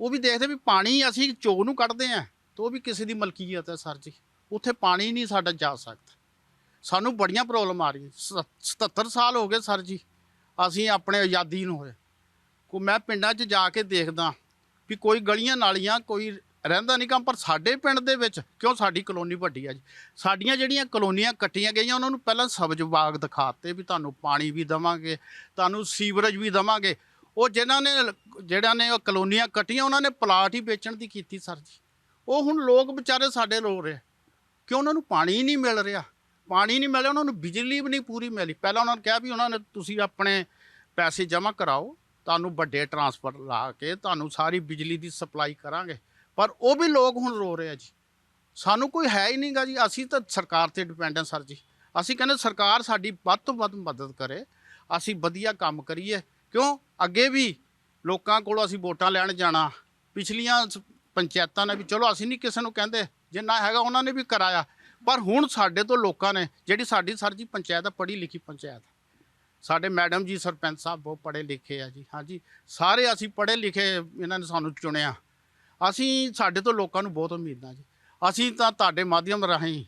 ਉਹ ਵੀ ਦੇਖਦੇ ਵੀ ਪਾਣੀ ਅਸੀਂ ਚੋ ਨੂੰ ਕੱਢਦੇ ਆਂ, ਤੇ ਉਹ ਵੀ ਕਿਸੇ ਦੀ ਮਲਕੀਅਤ ਹੈ ਸਰ ਜੀ। ਉੱਥੇ ਪਾਣੀ ਨਹੀਂ ਸਾਡਾ ਜਾ ਸਕਦਾ। ਸਾਨੂੰ ਬੜੀਆਂ ਪ੍ਰੋਬਲਮ ਆ ਰਹੀਆਂ। ਸ- 77 ਸਾਲ ਹੋ ਗਏ ਸਰ ਜੀ, ਅਸੀਂ ਆਪਣੇ ਆਜ਼ਾਦੀ ਨੂੰ ਹੋਏ। ਕੋ ਮੈਂ ਪਿੰਡਾਂ 'ਚ ਜਾ ਕੇ ਦੇਖਦਾ ਵੀ ਕੋਈ ਗਲੀਆਂ ਨਾਲੀਆਂ, ਕੋਈ ਰਹਿੰਦਾ ਨਹੀਂ ਕੰਮ, ਪਰ ਸਾਡੇ ਪਿੰਡ ਦੇ ਵਿੱਚ ਕਿਉਂ ਸਾਡੀ ਕਲੋਨੀ ਵੱਡੀ ਆ ਜੀ? ਸਾਡੀਆਂ ਜਿਹੜੀਆਂ ਕਲੋਨੀਆਂ ਕੱਟੀਆਂ ਗਈਆਂ, ਉਹਨਾਂ ਨੂੰ ਪਹਿਲਾਂ ਸਬਜ਼ ਬਾਗ ਦਿਖਾਤੇ ਵੀ ਤੁਹਾਨੂੰ ਪਾਣੀ ਵੀ ਦਵਾਂਗੇ, ਤੁਹਾਨੂੰ ਸੀਵਰੇਜ ਵੀ ਦਵਾਂਗੇ। ਉਹ ਜਿਨ੍ਹਾਂ ਨੇ ਜਿਹੜਾ ਨੇ ਉਹ ਕਲੋਨੀਆਂ ਕੱਟੀਆਂ, ਉਹਨਾਂ ਨੇ ਪਲਾਟ ਹੀ ਵੇਚਣ ਦੀ ਕੀਤੀ, ਸਰ ਜੀ। ਉਹ ਹੁਣ ਲੋਕ ਵਿਚਾਰੇ ਸਾਡੇ ਰੋ ਰਹੇ ਕਿ ਉਹਨਾਂ ਨੂੰ ਪਾਣੀ ਨਹੀਂ ਮਿਲ ਰਿਹਾ? ਪਾਣੀ ਨਹੀਂ ਮਿਲਿਆ, ਉਹਨਾਂ ਨੂੰ ਬਿਜਲੀ ਵੀ ਨਹੀਂ ਪੂਰੀ ਮਿਲੀ। ਪਹਿਲਾਂ ਉਹਨਾਂ ਨੇ ਕਿਹਾ ਵੀ ਉਹਨਾਂ ਨੇ ਤੁਸੀਂ ਆਪਣੇ ਪੈਸੇ ਜਮ੍ਹਾਂ ਕਰਾਓ, ਤੁਹਾਨੂੰ ਵੱਡੇ ਟਰਾਂਸਫਰ ਲਾ ਕੇ ਤੁਹਾਨੂੰ ਸਾਰੀ ਬਿਜਲੀ ਦੀ ਸਪਲਾਈ ਕਰਾਂਗੇ। ਪਰ ਉਹ ਵੀ ਲੋਕ ਹੁਣ ਰੋ ਰਹੇ ਆ ਜੀ। ਸਾਨੂੰ ਕੋਈ ਹੈ ਹੀ ਨਹੀਂਗਾ ਜੀ। ਅਸੀਂ ਤਾਂ ਸਰਕਾਰ ਤੇ ਡਿਪੈਂਡ ਹਾਂ ਸਰ ਜੀ। ਅਸੀਂ ਕਹਿੰਦੇ ਸਰਕਾਰ ਸਾਡੀ ਵੱਧ ਤੋਂ ਵੱਧ ਮਦਦ ਕਰੇ। ਅਸੀਂ ਵਧੀਆ ਕੰਮ ਕਰੀਏ। ਕਿਉਂ? ਅੱਗੇ ਵੀ ਲੋਕਾਂ ਕੋਲੋਂ ਅਸੀਂ ਵੋਟਾਂ ਲੈਣ ਜਾਣਾ। ਪਿਛਲੀਆਂ ਸ- ਪੰਚਾਇਤਾਂ ਨੇ ਵੀ ਚਲੋ ਅਸੀਂ ਨਹੀਂ ਕਿਸੇ ਨੂੰ ਕਹਿੰਦੇ। ਜਿੰਨਾ ਹੈਗਾ ਉਹਨਾਂ ਨੇ ਵੀ ਕਰਾਇਆ। ਪਰ ਹੁਣ ਸਾਡੇ ਤੋਂ ਲੋਕਾਂ ਨੇ, ਜਿਹੜੀ ਸਾਡੀ ਸਰ ਜੀ ਪੰਚਾਇਤ ਆ, ਪੜ੍ਹੀ ਲਿਖੀ ਪੰਚਾਇਤ ਸਾਡੇ ਮੈਡਮ ਜੀ ਸਰਪੰਚ ਸਾਹਿਬ ਬਹੁਤ ਪੜ੍ਹੇ ਲਿਖੇ ਆ ਜੀ। ਹਾਂਜੀ। ਸਾਰੇ ਅਸੀਂ ਪੜ੍ਹੇ ਲਿਖੇ ਇਹਨਾਂ ਨੇ ਸਾਨੂੰ ਚੁਣਿਆ। ਅਸੀਂ ਸਾਡੇ ਤੋਂ ਲੋਕਾਂ ਨੂੰ ਬਹੁਤ ਉਮੀਦਾਂ ਜੀ। ਅਸੀਂ ਤਾਂ ਤੁਹਾਡੇ ਮਾਧਿਅਮ ਰਾਹੀਂ,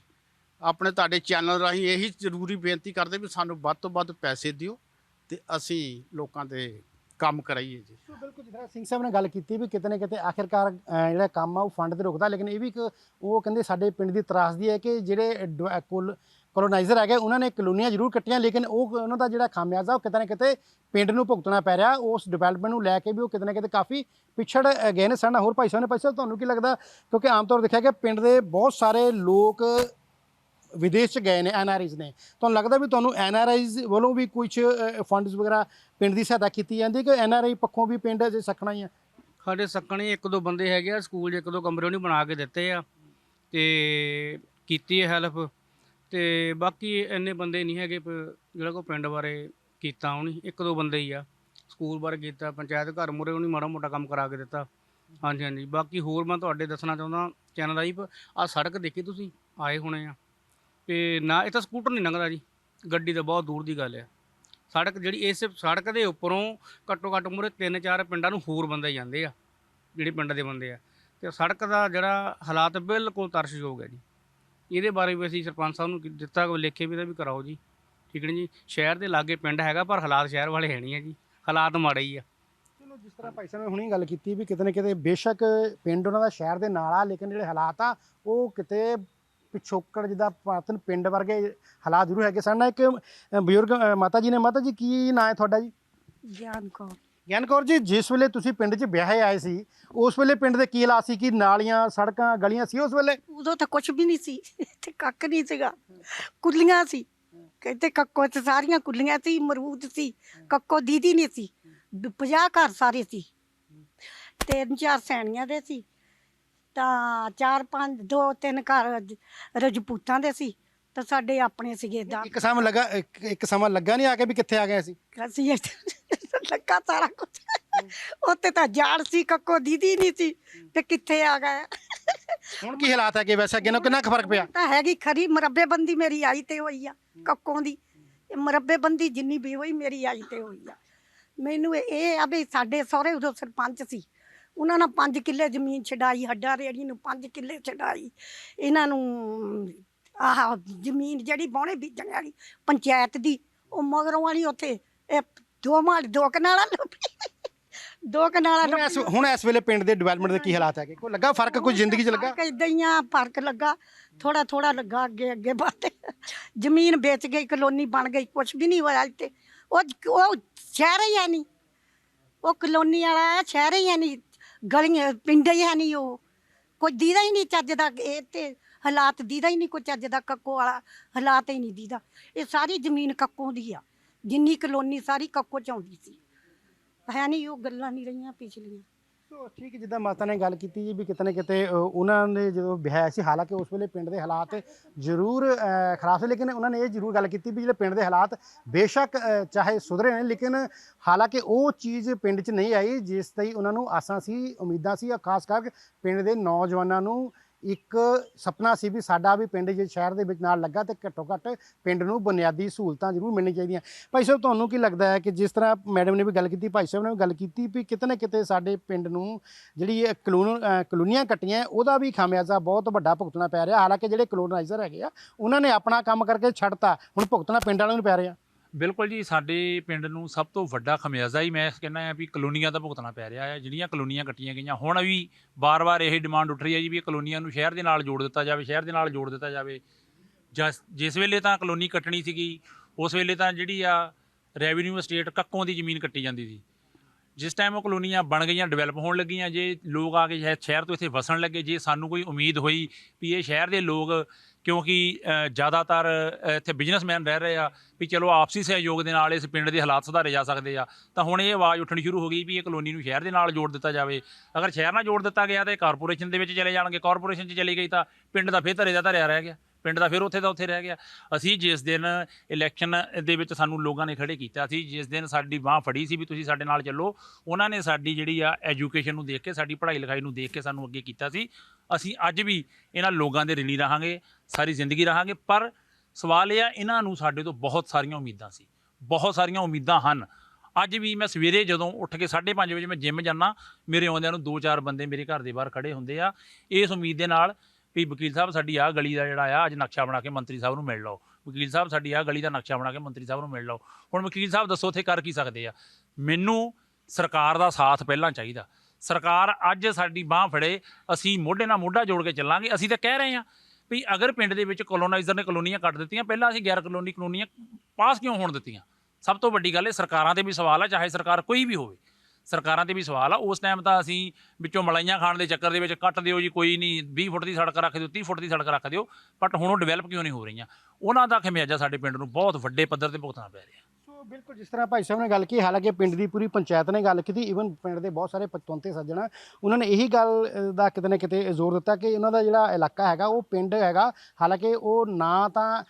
ਆਪਣੇ ਤੁਹਾਡੇ ਚੈਨਲ ਰਾਹੀਂ ਇਹੀ ਜ਼ਰੂਰੀ ਬੇਨਤੀ ਕਰਦੇ ਵੀ ਸਾਨੂੰ ਵੱਧ ਤੋਂ ਵੱਧ ਪੈਸੇ ਦਿਓ ਤੇ ਅਸੀਂ ਲੋਕਾਂ ਦੇ ਕੰਮ ਕਰਾਈਏ ਜੀ। ਸੋ ਬਿਲਕੁਲ ਜਿੱਦਾਂ ਸਿੰਘ ਸਾਹਿਬ ਨੇ ਗੱਲ ਕੀਤੀ ਵੀ ਕਿਤੇ ਨਾ ਕਿਤੇ ਆਖਿਰਕਾਰ ਜਿਹੜਾ ਕੰਮ ਆ ਉਹ ਫੰਡ ਤੇ ਰੁਕਦਾ, ਲੇਕਿਨ ਇਹ ਵੀ ਇੱਕ ਉਹ ਕਹਿੰਦੇ ਸਾਡੇ ਪਿੰਡ ਦੀ ਤਰਾਸਦੀ ਹੈ ਕਿ ਜਿਹੜੇ ਕੋਲੋਨਾਈਜ਼ਰ ਹੈਗੇ, ਉਹਨਾਂ ਨੇ ਕਲੋਨੀਆਂ ਜ਼ਰੂਰ ਕੱਟੀਆਂ, ਲੇਕਿਨ ਉਹ ਉਹਨਾਂ ਦਾ ਜਿਹੜਾ ਖਾਮਿਆਜ਼ਾ, ਉਹ ਕਿਤੇ ਨਾ ਕਿਤੇ ਪਿੰਡ ਨੂੰ ਭੁਗਤਣਾ ਪੈ ਰਿਹਾ। ਉਸ ਡਿਵੈਲਪਮੈਂਟ ਨੂੰ ਲੈ ਕੇ ਵੀ ਉਹ ਕਿਤੇ ਨਾ ਕਿਤੇ ਕਾਫੀ ਪਿਛੜ ਗਏ ਨੇ ਸਾਡੇ। ਨਾਲ ਹੋਰ ਭਾਈ ਸਾਹਿਬ ਨੇ, ਭਾਈ ਸਾਹਿਬ, ਤੁਹਾਨੂੰ ਕੀ ਲੱਗਦਾ? ਕਿਉਂਕਿ ਆਮ ਤੌਰ ਦੇਖਿਆ ਕਿ ਪਿੰਡ ਦੇ ਬਹੁਤ ਸਾਰੇ ਲੋਕ ਵਿਦੇਸ਼ ਚ ਗਏ ਨੇ ਐਨਆਰਆਈਜ਼ ਨੇ। ਤੁਹਾਨੂੰ ਲੱਗਦਾ ਵੀ ਤੁਹਾਨੂੰ ਐਨਆਰਆਈਜ਼ ਵੱਲੋਂ ਵੀ ਕੁਝ ਫੰਡਸ ਵਗੈਰਾ ਪਿੰਡ ਦੀ ਸਹਾਇਤਾ ਕੀਤੀ ਜਾਂਦੀ ਹੈ ਕਿ ਐਨਆਰਆਈ ਪੱਖੋਂ ਵੀ ਪਿੰਡ ਅਜੇ ਸਖਣਾ ਹੀ ਆ ਸਾਡੇ ਸੱਕਣੇ ਇੱਕ ਦੋ ਬੰਦੇ ਹੈਗੇ ਆ, ਸਕੂਲ 'ਚ ਇੱਕ ਦੋ ਕਮਰੇ ਉਹਨੇ ਬਣਾ ਕੇ ਦਿੱਤੇ ਆ ਤੇ ਕੀਤੀ ਹੈ ਹੈਲਪ ਤੇ ਬਾਕੀ ਇੰਨੇ ਬੰਦੇ ਨਹੀਂ ਹੈਗੇ ਪ- ਜਿਹੜਾ ਕੋ ਪਿੰਡ ਬਾਰੇ ਕੀਤਾ ਉਹਨੇ, ਇੱਕ ਦੋ ਬੰਦੇ ਹੀ ਆ। ਸਕੂਲ ਬਾਰੇ ਕੀਤਾ, ਪੰਚਾਇਤ ਘਰ ਮੁਰੇ ਉਹਨੇ ਮਾੜਾ ਮੋਟਾ ਕੰਮ ਕਰਾ ਕੇ ਦਿੱਤਾ। ਹਾਂਜੀ ਹਾਂਜੀ। ਬਾਕੀ ਹੋਰ ਮੈਂ ਤੁਹਾਡੇ ਦੱਸਣਾ ਚਾਹੁੰਦਾ, ਚੈਨਲ ਆਈ ਜੀ ਆ ਸੜਕ ਦੇਖੀ ਤੁਸੀਂ? ਆਏ ਹੋਣੇ ਆ। ਤੇ ਨਾ, ਇਹ ਤਾਂ ਸਕੂਟਰ ਨਹੀਂ ਲੰਘਦਾ ਜੀ। ਗੱਡੀ ਤਾਂ ਬਹੁਤ ਦੂਰ ਦੀ ਗੱਲ ਆ। ਸੜਕ ਜਿਹੜੀ ਇਸ ਸੜਕ ਦੇ ਉੱਪਰੋਂ ਘੱਟੋ ਘੱਟ ਮੁਰੇ ਤਿੰਨ ਚਾਰ ਪਿੰਡਾਂ ਨੂੰ ਹੋਰ ਬੰਦੇ ਜਾਂਦੇ ਆ, ਜਿਹੜੇ ਪਿੰਡ ਦੇ ਬੰਦੇ ਆ। ਤੇ ਸੜਕ ਦਾ ਜਿਹੜਾ ਹਾਲਾਤ ਬਿਲਕੁਲ ਤਰਸਯੋਗ ਹੈ ਜੀ। ਇਹਦੇ ਬਾਰੇ ਵੀ ਅਸੀਂ ਸਰਪੰਚ ਸਾਹਿਬ ਨੂੰ ਕੀ- ਦਿੱਤਾ ਕੋਈ ਲਿਖੇ ਵੀ ਤਾਂ ਵੀ ਕਰਾਓ ਜੀ। ਠੀਕ ਹੈ ਜੀ? ਸ਼ਹਿਰ ਦੇ ਲਾਗੇ ਪਿੰਡ ਹੈਗਾ ਪਰ ਹਾਲਾਤ ਸ਼ਹਿਰ ਵਾਲੇ ਹੈ ਨਹੀਂ ਹੈ ਜੀ। ਹਾਲਾਤ ਮਾੜੇ ਹੀ ਆ। ਚਲੋ ਜਿਸ ਤਰ੍ਹਾਂ ਭਾਈ ਸਾਹਿਬ ਨੇ ਹੁਣੀ ਗੱਲ ਕੀਤੀ ਵੀ ਕਿਤੇ ਨਾ ਕਿਤੇ ਬੇਸ਼ੱਕ ਪਿੰਡ ਉਹਨਾਂ ਦਾ ਸ਼ਹਿਰ ਦੇ ਨਾਲ ਆ ਲੇਕਿਨ ਜਿਹੜੇ ਹਾਲਾਤ ਆ ਉਹ ਕਿਤੇ ਪਿਛੋਕੜ ਜਿੱਦਾਂ ਪਾਤਨ ਪਿੰਡ ਵਰਗੇ ਹਾਲਾਤ ਜ਼ਰੂਰ ਹੈਗੇ ਸਾਡੇ ਨਾਲ ਇੱਕ ਬਜ਼ੁਰਗ ਮਾਤਾ ਜੀ ਨੇ ਮਾਤਾ ਜੀ ਕੀ ਨਾਂ ਹੈ ਤੁਹਾਡਾ ਜੀ? ਗਿਆਨ ਕੌਰ। ਗਿਆਨ ਕੌਰ ਜੀ ਜਿਸ ਵੇਲੇ ਤੁਸੀਂ ਪਿੰਡ 'ਚ ਵਿਆਹੇ ਆਏ ਸੀ ਉਸ ਵੇਲੇ ਪਿੰਡ ਦੇ ਕੀ ਹਾਲਾਤ ਸੀ? ਕਿ ਨਾਲੀਆਂ ਸੜਕਾਂ ਗਲੀਆਂ ਸੀ ਉਸ ਵੇਲੇ? ਉਦੋਂ ਤਾਂ ਕੁਝ ਵੀ ਨਹੀਂ ਸੀ ਇੱਥੇ ਕੱਖ ਨਹੀਂ ਸੀਗਾ। ਕੁੱਲੀਆਂ ਸੀ। ਕਹਿੰਦੇ ਕੱਕੋ ਚ ਸਾਰੀਆਂ ਕੁੱਲੀਆਂ ਸੀ ਮਰੂਦ ਸੀ ਕੱਕੋ ਦੀਦੀ ਨਹੀਂ ਸੀ। 50 ਘਰ ਸਾਰੇ ਸੀ। ਤਿੰਨ ਚਾਰ ਸੈਣੀਆਂ ਦੇ ਸੀ। ਤਾਂ ਚਾਰ ਪੰਜ ਦੋ ਤਿੰਨ ਘਰ ਰਜਪੂਤਾਂ ਦੇ ਸੀ। ਤਾਂ ਸਾਡੇ ਆਪਣੇ ਸੀਗੇ ਦਾ ਇੱਕ ਸਮਾਂ ਲੱਗਾ ਇੱਕ ਇੱਕ ਸਮਾਂ ਲੱਗਾ ਨਹੀਂ ਆ ਕੇ ਵੀ ਕਿੱਥੇ ਆ ਗਏ ਅਸੀਂ? ਅਸੀਂ ਇੱਥੇ ਲੱਗਾ ਸਾਰਾ ਕੁਝ ਉੱਤੇ ਤਾਂ ਜਾੜ ਸੀ ਕੱਕੋ ਦੀਦੀ ਨਹੀਂ ਸੀ ਤੇ ਕਿੱਥੇ ਆ ਗਏ? ਹੁਣ ਕੀ ਹਾਲਾਤ ਹੈਗੇ ਵੈਸੇ? ਅੱਗੇ ਨਾਲੋਂ ਕਿੰਨਾ ਕੁ ਫ਼ਰਕ ਪਿਆ? ਤਾਂ ਹੈਗੀ ਖਰੀ ਮਰੱਬੇਬੰਦੀ ਮੇਰੀ ਆਈ ਤੇ ਹੋਈ ਆ ਕੱਕੋਂ ਦੀ। ਇਹ ਮਰੱਬੇਬੰਦੀ ਜਿੰਨੀ ਵੀ ਹੋਈ ਮੇਰੀ ਆਈ ਤੇ ਹੋਈ ਆ। ਮੈਨੂੰ ਇਹ- ਆ ਵੀ ਸਾਡੇ ਸਹੁਰੇ ਉਦੋਂ ਸਰਪੰਚ ਸੀ। ਉਹਨਾਂ ਨੇ 5 ਕਿੱਲੇ ਜ਼ਮੀਨ ਛਡਾਈ ਹੱਡਾ ਰੇੜੀ ਨੂੰ 5 ਕਿੱਲੇ ਛਡਾਈ। ਇਹਨਾਂ ਨੂੰ ਆਹ ਜ਼ਮੀਨ ਜਿਹੜੀ ਬਾਹਣੇ ਬੀਜਣ ਵਾਲੀ ਪੰਚਾਇਤ ਦੀ ਉਹ ਮਗਰੋਂ ਵਾਲੀ ਉੱਥੇ ਇਹ ਦੋ ਮਾਲ ਦੋ ਕਨਾਲਾਂ ਲੱਭੀ ਦੋ ਕਨਾਲਾਂ ਹੁਣ ਇਸ ਹੁਣ ਇਸ ਵੇਲੇ ਪਿੰਡ ਦੇ ਡਿਵੈਲਪਮੈਂਟ ਦੇ ਕੀ ਹਾਲਾਤ ਹੈਗੇ? ਕੋਈ ਲੱਗਾ ਫ਼ਰਕ? ਕੋਈ ਜ਼ਿੰਦਗੀ 'ਚ ਲੱਗਾ? ਇਦਾਂ ਹੀ ਆ ਫ਼ਰਕ ਲੱਗਾ। ਥੋੜਾ ਥੋੜਾ ਲੱਗਾ ਅੱਗੇ ਅੱਗੇ ਬਾਤੇ ਜ਼ਮੀਨ ਵੇਚ ਗਈ ਕਲੋਨੀ ਬਣ ਗਈ ਕੁਝ ਵੀ ਨਹੀਂ ਹੋਇਆ ਇੱਥੇ। ਉਹ ਉਹ ਸ਼ਹਿਰ ਹੀ ਹੈ ਨਹੀਂ। ਉਹ ਕਲੋਨੀ ਵਾਲਾ ਸ਼ਹਿਰ ਹੀ ਹੈ ਨਹੀਂ। ਗਲੀਆਂ ਪਿੰਡ ਹੀ ਹੈ ਨਹੀਂ ਉਹ। ਕੋਈ ਦੀਦਾ ਹੀ ਨਹੀਂ ਚੱਜ ਦਾ। ਇਹ ਤੇ ਹਾਲਾਤ ਦੀਦਾ ਹੀ ਨਹੀਂ ਕੋਈ ਚੱਜ ਦਾ ਕੱਕੋ ਵਾਲਾ। ਹਾਲਾਤ ਹੀ ਨਹੀਂ ਦੀਦਾ। ਇਹ ਸਾਰੀ ਜ਼ਮੀਨ ਕੱਕੋਂ ਦੀ ਆ। ਜਿੰਨੀ ਕਲੋਨੀ ਸਾਰੀ ਕੱਕੋ ਚ ਆਉਂਦੀ ਸੀ। ਹੈ ਨਹੀਂ ਉਹ ਗੱਲਾਂ ਨਹੀਂ ਰਹੀਆਂ ਪਿਛਲੀਆਂ। ਸੋ ਠੀਕ ਹੈ, ਜਿੱਦਾਂ ਮਾਤਾ ਨੇ ਗੱਲ ਕੀਤੀ ਜੀ ਵੀ ਕਿਤੇ ਨਾ ਕਿਤੇ ਅ, ਉਹਨਾਂ ਨੇ ਜਦੋਂ ਵਿਆਹ ਸੀ ਹਾਲਾਂਕਿ ਉਸ ਵੇਲੇ ਪਿੰਡ ਦੇ ਹਾਲਾਤ ਜ਼ਰੂਰ ਅ, ਖਰਾਬ ਸੀ ਲੇਕਿਨ ਉਹਨਾਂ ਨੇ ਇਹ ਜ਼ਰੂਰ ਗੱਲ ਕੀਤੀ ਵੀ ਜਿਹੜੇ ਪਿੰਡ ਦੇ ਹਾਲਾਤ ਬੇਸ਼ੱਕ ਅ, ਚਾਹੇ ਸੁਧਰੇ ਨੇ ਲੇਕਿਨ ਹਾਲਾਂਕਿ ਉਹ ਚੀਜ਼ ਪਿੰਡ 'ਚ ਨਹੀਂ ਆਈ ਜਿਸ ਦੀ ਉਹਨਾਂ ਨੂੰ ਆਸਾਂ ਸੀ ਉਮੀਦਾਂ ਸੀ ਖਾਸ ਕਰਕੇ ਪਿੰਡ ਦੇ ਨੌਜਵਾਨਾਂ ਨੂੰ ਇੱਕ ਸੁਪਨਾ ਸੀ ਵੀ ਸਾਡਾ ਵੀ ਪਿੰਡ ਜੇ ਸ਼ਹਿਰ ਦੇ ਵਿੱਚ ਨਾਲ ਲੱਗਾ ਤੇ ਘੱਟੋ ਘੱਟ ਪਿੰਡ ਨੂੰ ਬੁਨਿਆਦੀ ਸਹੂਲਤਾਂ ਜ਼ਰੂਰ ਮਿਲਣੀ ਚਾਹੀਦੀਆਂ। ਭਾਈ ਸਾਹਿਬ, ਤੁਹਾਨੂੰ ਕੀ ਲੱਗਦਾ ਹੈ ਕਿ ਜਿਸ ਤਰ੍ਹਾਂ ਮੈਡਮ ਨੇ ਵੀ ਗੱਲ ਕੀਤੀ, ਭਾਈ ਸਾਹਿਬ ਨੇ ਵੀ ਗੱਲ ਕੀਤੀ ਵੀ ਕਿਤੇ ਨਾ ਕਿਤੇ ਸਾਡੇ ਪਿੰਡ ਨੂੰ ਜਿਹੜੀ ਇਹ ਕਲੋਨ ਕਲੋਨੀਆਂ ਕੱਟੀਆਂ, ਉਹਦਾ ਵੀ ਖਾਮਿਆਜ਼ਾ ਬਹੁਤ ਵੱਡਾ ਭੁਗਤਣਾ ਪੈ ਰਿਹਾ। ਹਾਲਾਂਕਿ ਜਿਹੜੇ ਕਲੋਨਾਈਜ਼ਰ ਹੈਗੇ ਆ, ਉਹਨਾਂ ਨੇ ਆਪਣਾ ਕੰਮ ਕਰਕੇ ਛੱਡਤਾ, ਹੁਣ ਭੁਗਤਣਾ ਪਿੰਡ ਵਾਲਿਆਂ ਨੂੰ ਪੈ ਰਿਹਾ। ਬਿਲਕੁਲ ਜੀ, ਸਾਡੇ ਪਿੰਡ ਨੂੰ ਸਭ ਤੋਂ ਵੱਡਾ ਖਮਿਆਜ਼ਾ ਹੀ ਮੈਂ ਕਹਿੰਦਾ ਹਾਂ ਵੀ ਕਲੋਨੀਆਂ ਦਾ ਭੁਗਤਣਾ ਪੈ ਰਿਹਾ ਹੈ। ਜਿਹੜੀਆਂ ਕਲੋਨੀਆਂ ਕੱਟੀਆਂ ਗਈਆਂ, ਹੁਣ ਵੀ ਬਾਰ-ਬਾਰ ਇਹ ਡਿਮਾਂਡ ਉੱਠ ਰਹੀ ਹੈ ਜੀ ਵੀ ਇਹ ਕਲੋਨੀਆਂ ਨੂੰ ਸ਼ਹਿਰ ਦੇ ਨਾਲ ਜੋੜ ਦਿੱਤਾ ਜਾਵੇ, ਸ਼ਹਿਰ ਦੇ ਨਾਲ ਜੋੜ ਦਿੱਤਾ ਜਾਵੇ। ਜਸ, ਜਿਸ ਵੇਲੇ ਤਾਂ ਕਲੋਨੀ ਕੱਟਣੀ ਸੀਗੀ, ਉਸ ਵੇਲੇ ਤਾਂ ਜਿਹੜੀ ਆ ਰੈਵਨਿਊ ਸਟੇਟ ਕੱਕੋਂ ਦੀ ਜ਼ਮੀਨ ਕੱਟੀ ਜਾਂਦੀ ਸੀ। ਜਿਸ ਟਾਈਮ ਉਹ ਕਲੋਨੀਆਂ ਬਣ ਗਈਆਂ ਡਿਵੈਲਪ ਹੋਣ ਲੱਗੀਆਂ, ਜੇ ਲੋਕ ਆ ਕੇ ਸ਼ਹਿ- ਸ਼ਹਿਰ ਤੋਂ ਇੱਥੇ ਵਸਣ ਲੱਗੇ, ਜੇ ਸਾਨੂੰ ਕੋਈ ਉਮੀਦ ਹੋਈ ਵੀ ਇਹ ਸ਼ਹਿਰ ਦੇ ਲੋਕ ਕਿਉਂਕਿ ਜ਼ਿਆਦਾਤਰ ਇੱਥੇ ਬਿਜ਼ਨਸਮੈਨ ਰਹਿ ਰਹੇ ਆ ਵੀ ਚਲੋ ਆਪਸੀ ਸਹਿਯੋਗ ਦੇ ਨਾਲ ਇਸ ਪਿੰਡ ਦੇ ਹਾਲਾਤ ਸੁਧਾਰੇ ਜਾ ਸਕਦੇ ਆ। ਤਾਂ ਹੁਣ ਇਹ ਆਵਾਜ਼ ਉੱਠਣੀ ਸ਼ੁਰੂ ਹੋ ਗਈ ਵੀ ਇਹ ਕਲੋਨੀ ਨੂੰ ਸ਼ਹਿਰ ਦੇ ਨਾਲ ਜੋੜ ਦਿੱਤਾ ਜਾਵੇ। ਅਗਰ ਸ਼ਹਿਰ ਨਾਲ ਜੋੜ ਦਿੱਤਾ ਗਿਆ ਤਾਂ ਇਹ ਕਾਰਪੋਰੇਸ਼ਨ ਦੇ ਵਿੱਚ ਚਲੇ ਜਾਣਗੇ। ਕਾਰਪੋਰੇਸ਼ਨ 'ਚ ਚਲੀ ਗਈ ਤਾਂ ਪਿੰਡ ਦਾ ਫਿਰ ਧਰੇ ਦਾ ਧਰਿਆ ਰਹਿ ਗਿਆ। ਪਿੰਡ ਦਾ ਫਿਰ ਉੱਥੇ ਦਾ ਉੱਥੇ ਰਹਿ ਗਿਆ। ਅਸੀਂ ਜਿਸ ਦਿਨ ਇਲੈਕਸ਼ਨ ਦੇ ਵਿੱਚ ਸਾਨੂੰ ਲੋਕਾਂ ਨੇ ਖੜੇ ਕੀਤਾ ਸੀ ਜਿਸ ਦਿਨ ਸਾਡੀ ਬਾਹ ਫੜੀ ਸੀ ਵੀ ਤੁਸੀਂ ਸਾਡੇ ਨਾਲ ਚੱਲੋ, ਉਹਨਾਂ ਨੇ ਸਾਡੀ ਜਿਹੜੀ ਆ ਐਜੂਕੇਸ਼ਨ ਨੂੰ ਦੇਖ ਕੇ, ਸਾਡੀ ਪੜ੍ਹਾਈ ਲਿਖਾਈ ਨੂੰ ਦੇਖ ਕੇ ਸਾਨੂੰ ਅੱਗੇ ਕੀਤਾ ਸੀ। ਅਸੀਂ ਅੱਜ ਵੀ ਇਹਨਾਂ ਲੋਕਾਂ ਦੇ ਰਿਲੀ ਰਹਾਂਗੇ, ਸਾਰੀ ਜ਼ਿੰਦਗੀ ਰਹਾਂਗੇ, ਪਰ ਸਵਾਲ ਇਹ ਆ, ਇਹਨਾਂ ਨੂੰ ਸਾਡੇ ਤੋਂ ਬਹੁਤ ਸਾਰੀਆਂ ਉਮੀਦਾਂ ਸੀ। ਬਹੁਤ ਸਾਰੀਆਂ ਉਮੀਦਾਂ ਹਨ। ਅੱਜ ਵੀ ਮੈਂ ਸਵੇਰੇ ਜਦੋਂ ਉੱਠ ਕੇ 5:30 ਵਜੇ ਮੈਂ ਜਿਮ ਜਾਂਦਾ, ਮੇਰੇ ਆਉਂਦਿਆਂ ਨੂੰ ਦੋ ਚਾਰ ਬੰਦੇ ਮੇਰੇ ਘਰ ਦੇ ਬਾਹਰ ਖੜੇ ਹੁੰਦੇ ਆ। ਇਸ ਉਮੀਦ ਦੇ ਨਾਲ ਵੀ ਵਕੀਲ ਸਾਹਿਬ, ਸਾਡੀ ਆਹ ਗਲੀ ਦਾ ਜਿਹੜਾ ਆ, ਅੱਜ ਨਕਸ਼ਾ ਬਣਾ ਕੇ ਮੰਤਰੀ ਸਾਹਿਬ ਨੂੰ ਮਿਲ ਲਓ। ਵਕੀਲ ਸਾਹਿਬ, ਸਾਡੀ ਆਹ ਗਲੀ ਦਾ ਨਕਸ਼ਾ ਬਣਾ ਕੇ ਮੰਤਰੀ ਸਾਹਿਬ ਨੂੰ ਮਿਲ ਲਓ। ਹੁਣ ਵਕੀਲ ਸਾਹਿਬ, ਦੱਸੋ ਉੱਥੇ ਕਰ ਕੀ ਸਕਦੇ ਆ? ਮੈਨੂੰ ਸਰਕਾਰ ਦਾ ਸਾਥ ਪਹਿਲਾਂ ਚਾਹੀਦਾ। ਸਰਕਾਰ ਅੱਜ ਸਾਡੀ ਬਾਹ ਫੜੇ, ਅਸੀਂ ਮੋਢੇ ਨਾਲ ਮੋਢਾ ਜੋੜ ਕੇ ਚੱਲਾਂਗੇ। ਅਸੀਂ ਤਾਂ ਕਹਿ ਰਹੇ ਹਾਂ ਵੀ ਅਗਰ ਪਿੰਡ ਦੇ ਵਿੱਚ ਕਲੋਨਾਈਜ਼ਰ ਨੇ ਕਲੋਨੀਆਂ ਕੱਟ ਦਿੱਤੀਆਂ, ਪਹਿਲਾਂ ਅਸੀਂ ਗੈਰ ਕਲੋਨੀ ਕਲੋਨੀਆਂ ਪਾਸ ਕਿਉਂ ਹੋਣ ਦਿੱਤੀਆਂ? ਸਭ ਤੋਂ ਵੱਡੀ ਗੱਲ ਇਹ ਸਰਕਾਰਾਂ ਤੇ ਵੀ ਸਵਾਲ ਆ, ਚਾਹੇ ਸਰਕਾਰ ਕੋਈ ਵੀ ਹੋਵੇ। ਸਰਕਾਰਾਂ ਤੇ ਵੀ ਸਵਾਲ ਆ। ਉਸ ਟਾਈਮ ਤਾਂ ਅਸੀਂ ਵਿੱਚੋਂ ਮਲਾਈਆਂ ਖਾਣ ਦੇ ਚੱਕਰ ਦੇ ਵਿੱਚ ਕੱਟ ਦਿਓ ਜੀ ਕੋਈ ਨਹੀਂ 20 ਫੁੱਟ ਦੀ ਸੜਕ ਰੱਖ ਦਿਓ 30 ਫੁੱਟ ਦੀ ਸੜਕ ਰੱਖ ਦਿਓ ਬਟ ਹੁਣ ਉਹ ਡਿਵੈਲਪ ਕਿਉਂ ਨਹੀਂ ਹੋ ਰਹੀਆਂ? ਉਹਨਾਂ ਦਾ ਖਮਿਆਜਾ ਸਾਡੇ ਪਿੰਡ ਨੂੰ ਬਹੁਤ ਵੱਡੇ ਪੱਧਰ ਤੇ ਭੁਗਤਣਾ ਪੈ ਰਿਹਾ। ਸੋ ਬਿਲਕੁਲ ਜਿਸ ਤਰ੍ਹਾਂ ਭਾਈ ਸਾਹਿਬ ਨੇ ਗੱਲ ਕੀਤੀ ਹਾਲਾਂਕਿ ਪਿੰਡ ਦੀ ਪੂਰੀ ਪੰਚਾਇਤ ਨੇ ਗੱਲ ਕੀਤੀ ਈਵਨ ਪਿੰਡ ਦੇ ਬਹੁਤ ਸਾਰੇ ਪਤਵੰਤੇ ਸੱਜਣ ਆ, ਉਹਨਾਂ ਨੇ ਇਹੀ ਗੱਲ ਦਾ ਕਿਤੇ ਨਾ ਕਿਤੇ ਜ਼ੋਰ ਦਿੱਤਾ ਕਿ ਉਹਨਾਂ ਦਾ ਜਿਹੜਾ ਇਲਾਕਾ ਹੈਗਾ ਉਹ ਪਿੰਡ ਹੈਗਾ ਹਾਲਾਂਕਿ ਉਹ ਨਾ ਤਾਂ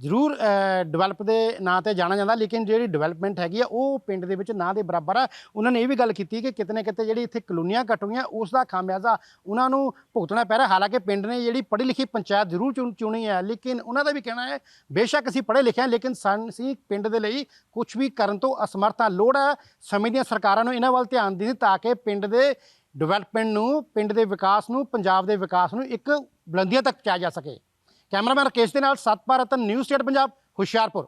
ਜ਼ਰੂਰ ਡਿਵੈਲਪ ਦੇ ਨਾਂ ਤੇ ਜਾਣਾ ਜਾਂਦਾ, ਲੇਕਿਨ ਜਿਹੜੀ ਡਿਵੈਲਪਮੈਂਟ ਹੈਗੀ ਆ, ਉਹ ਪਿੰਡ ਦੇ ਵਿੱਚ ਨਾਂ ਦੇ ਬਰਾਬਰ ਆ। ਉਹਨਾਂ ਨੇ ਇਹ ਵੀ ਗੱਲ ਕੀਤੀ ਕਿ ਕਿਤੇ ਨਾ ਕਿਤੇ ਜਿਹੜੀ ਇੱਥੇ ਕਲੋਨੀਆਂ ਕਟੋਈਆਂ ਉਸ ਦਾ ਖਾਮਿਆਜ਼ਾ ਉਹਨਾਂ ਨੂੰ ਭੁਗਤਣਾ ਪੈ ਰਿਹਾ। ਹਾਲਾਂਕਿ ਪਿੰਡ ਨੇ ਜਿਹੜੀ ਪੜ੍ਹੀ ਲਿਖੀ ਪੰਚਾਇਤ ਜ਼ਰੂਰ ਚੁਣ- ਚੁਣੀ ਹੈ ਲੇਕਿਨ ਉਹਨਾਂ ਦਾ ਵੀ ਕਹਿਣਾ ਹੈ, ਬੇਸ਼ੱਕ ਅਸੀਂ ਪੜ੍ਹੇ ਲਿਖੇ ਹਾਂ ਲੇਕਿਨ ਸਾਨੂੰ, ਅਸੀਂ ਪਿੰਡ ਦੇ ਲਈ ਕੁਝ ਵੀ ਕਰਨ ਤੋਂ ਅਸਮਰਥ ਹਾਂ ਲੋੜ ਹੈ ਸਮੇਂ ਦੀਆਂ ਸਰਕਾਰਾਂ ਨੂੰ ਇਹਨਾਂ ਵੱਲ ਧਿਆਨ ਦੇਣ ਤਾਂ ਕਿ ਪਿੰਡ ਦੇ ਡਿਵੈਲਪਮੈਂਟ ਨੂੰ, ਪਿੰਡ ਦੇ ਵਿਕਾਸ ਨੂੰ, ਪੰਜਾਬ ਦੇ ਵਿਕਾਸ ਨੂੰ ਇੱਕ ਬੁਲੰਦੀਆਂ ਤੱਕ ਪਹੁੰਚਾਇਆ ਜਾ ਸਕੇ। ਕੈਮਰਾਮੈਨ ਰਕੇਸ਼ ਦੇ ਨਾਲ ਸਤਪਾਰਤਨ ਨਿਊਜ਼ ਸਟੇਟ ਪੰਜਾਬ ਹੁਸ਼ਿਆਰਪੁਰ।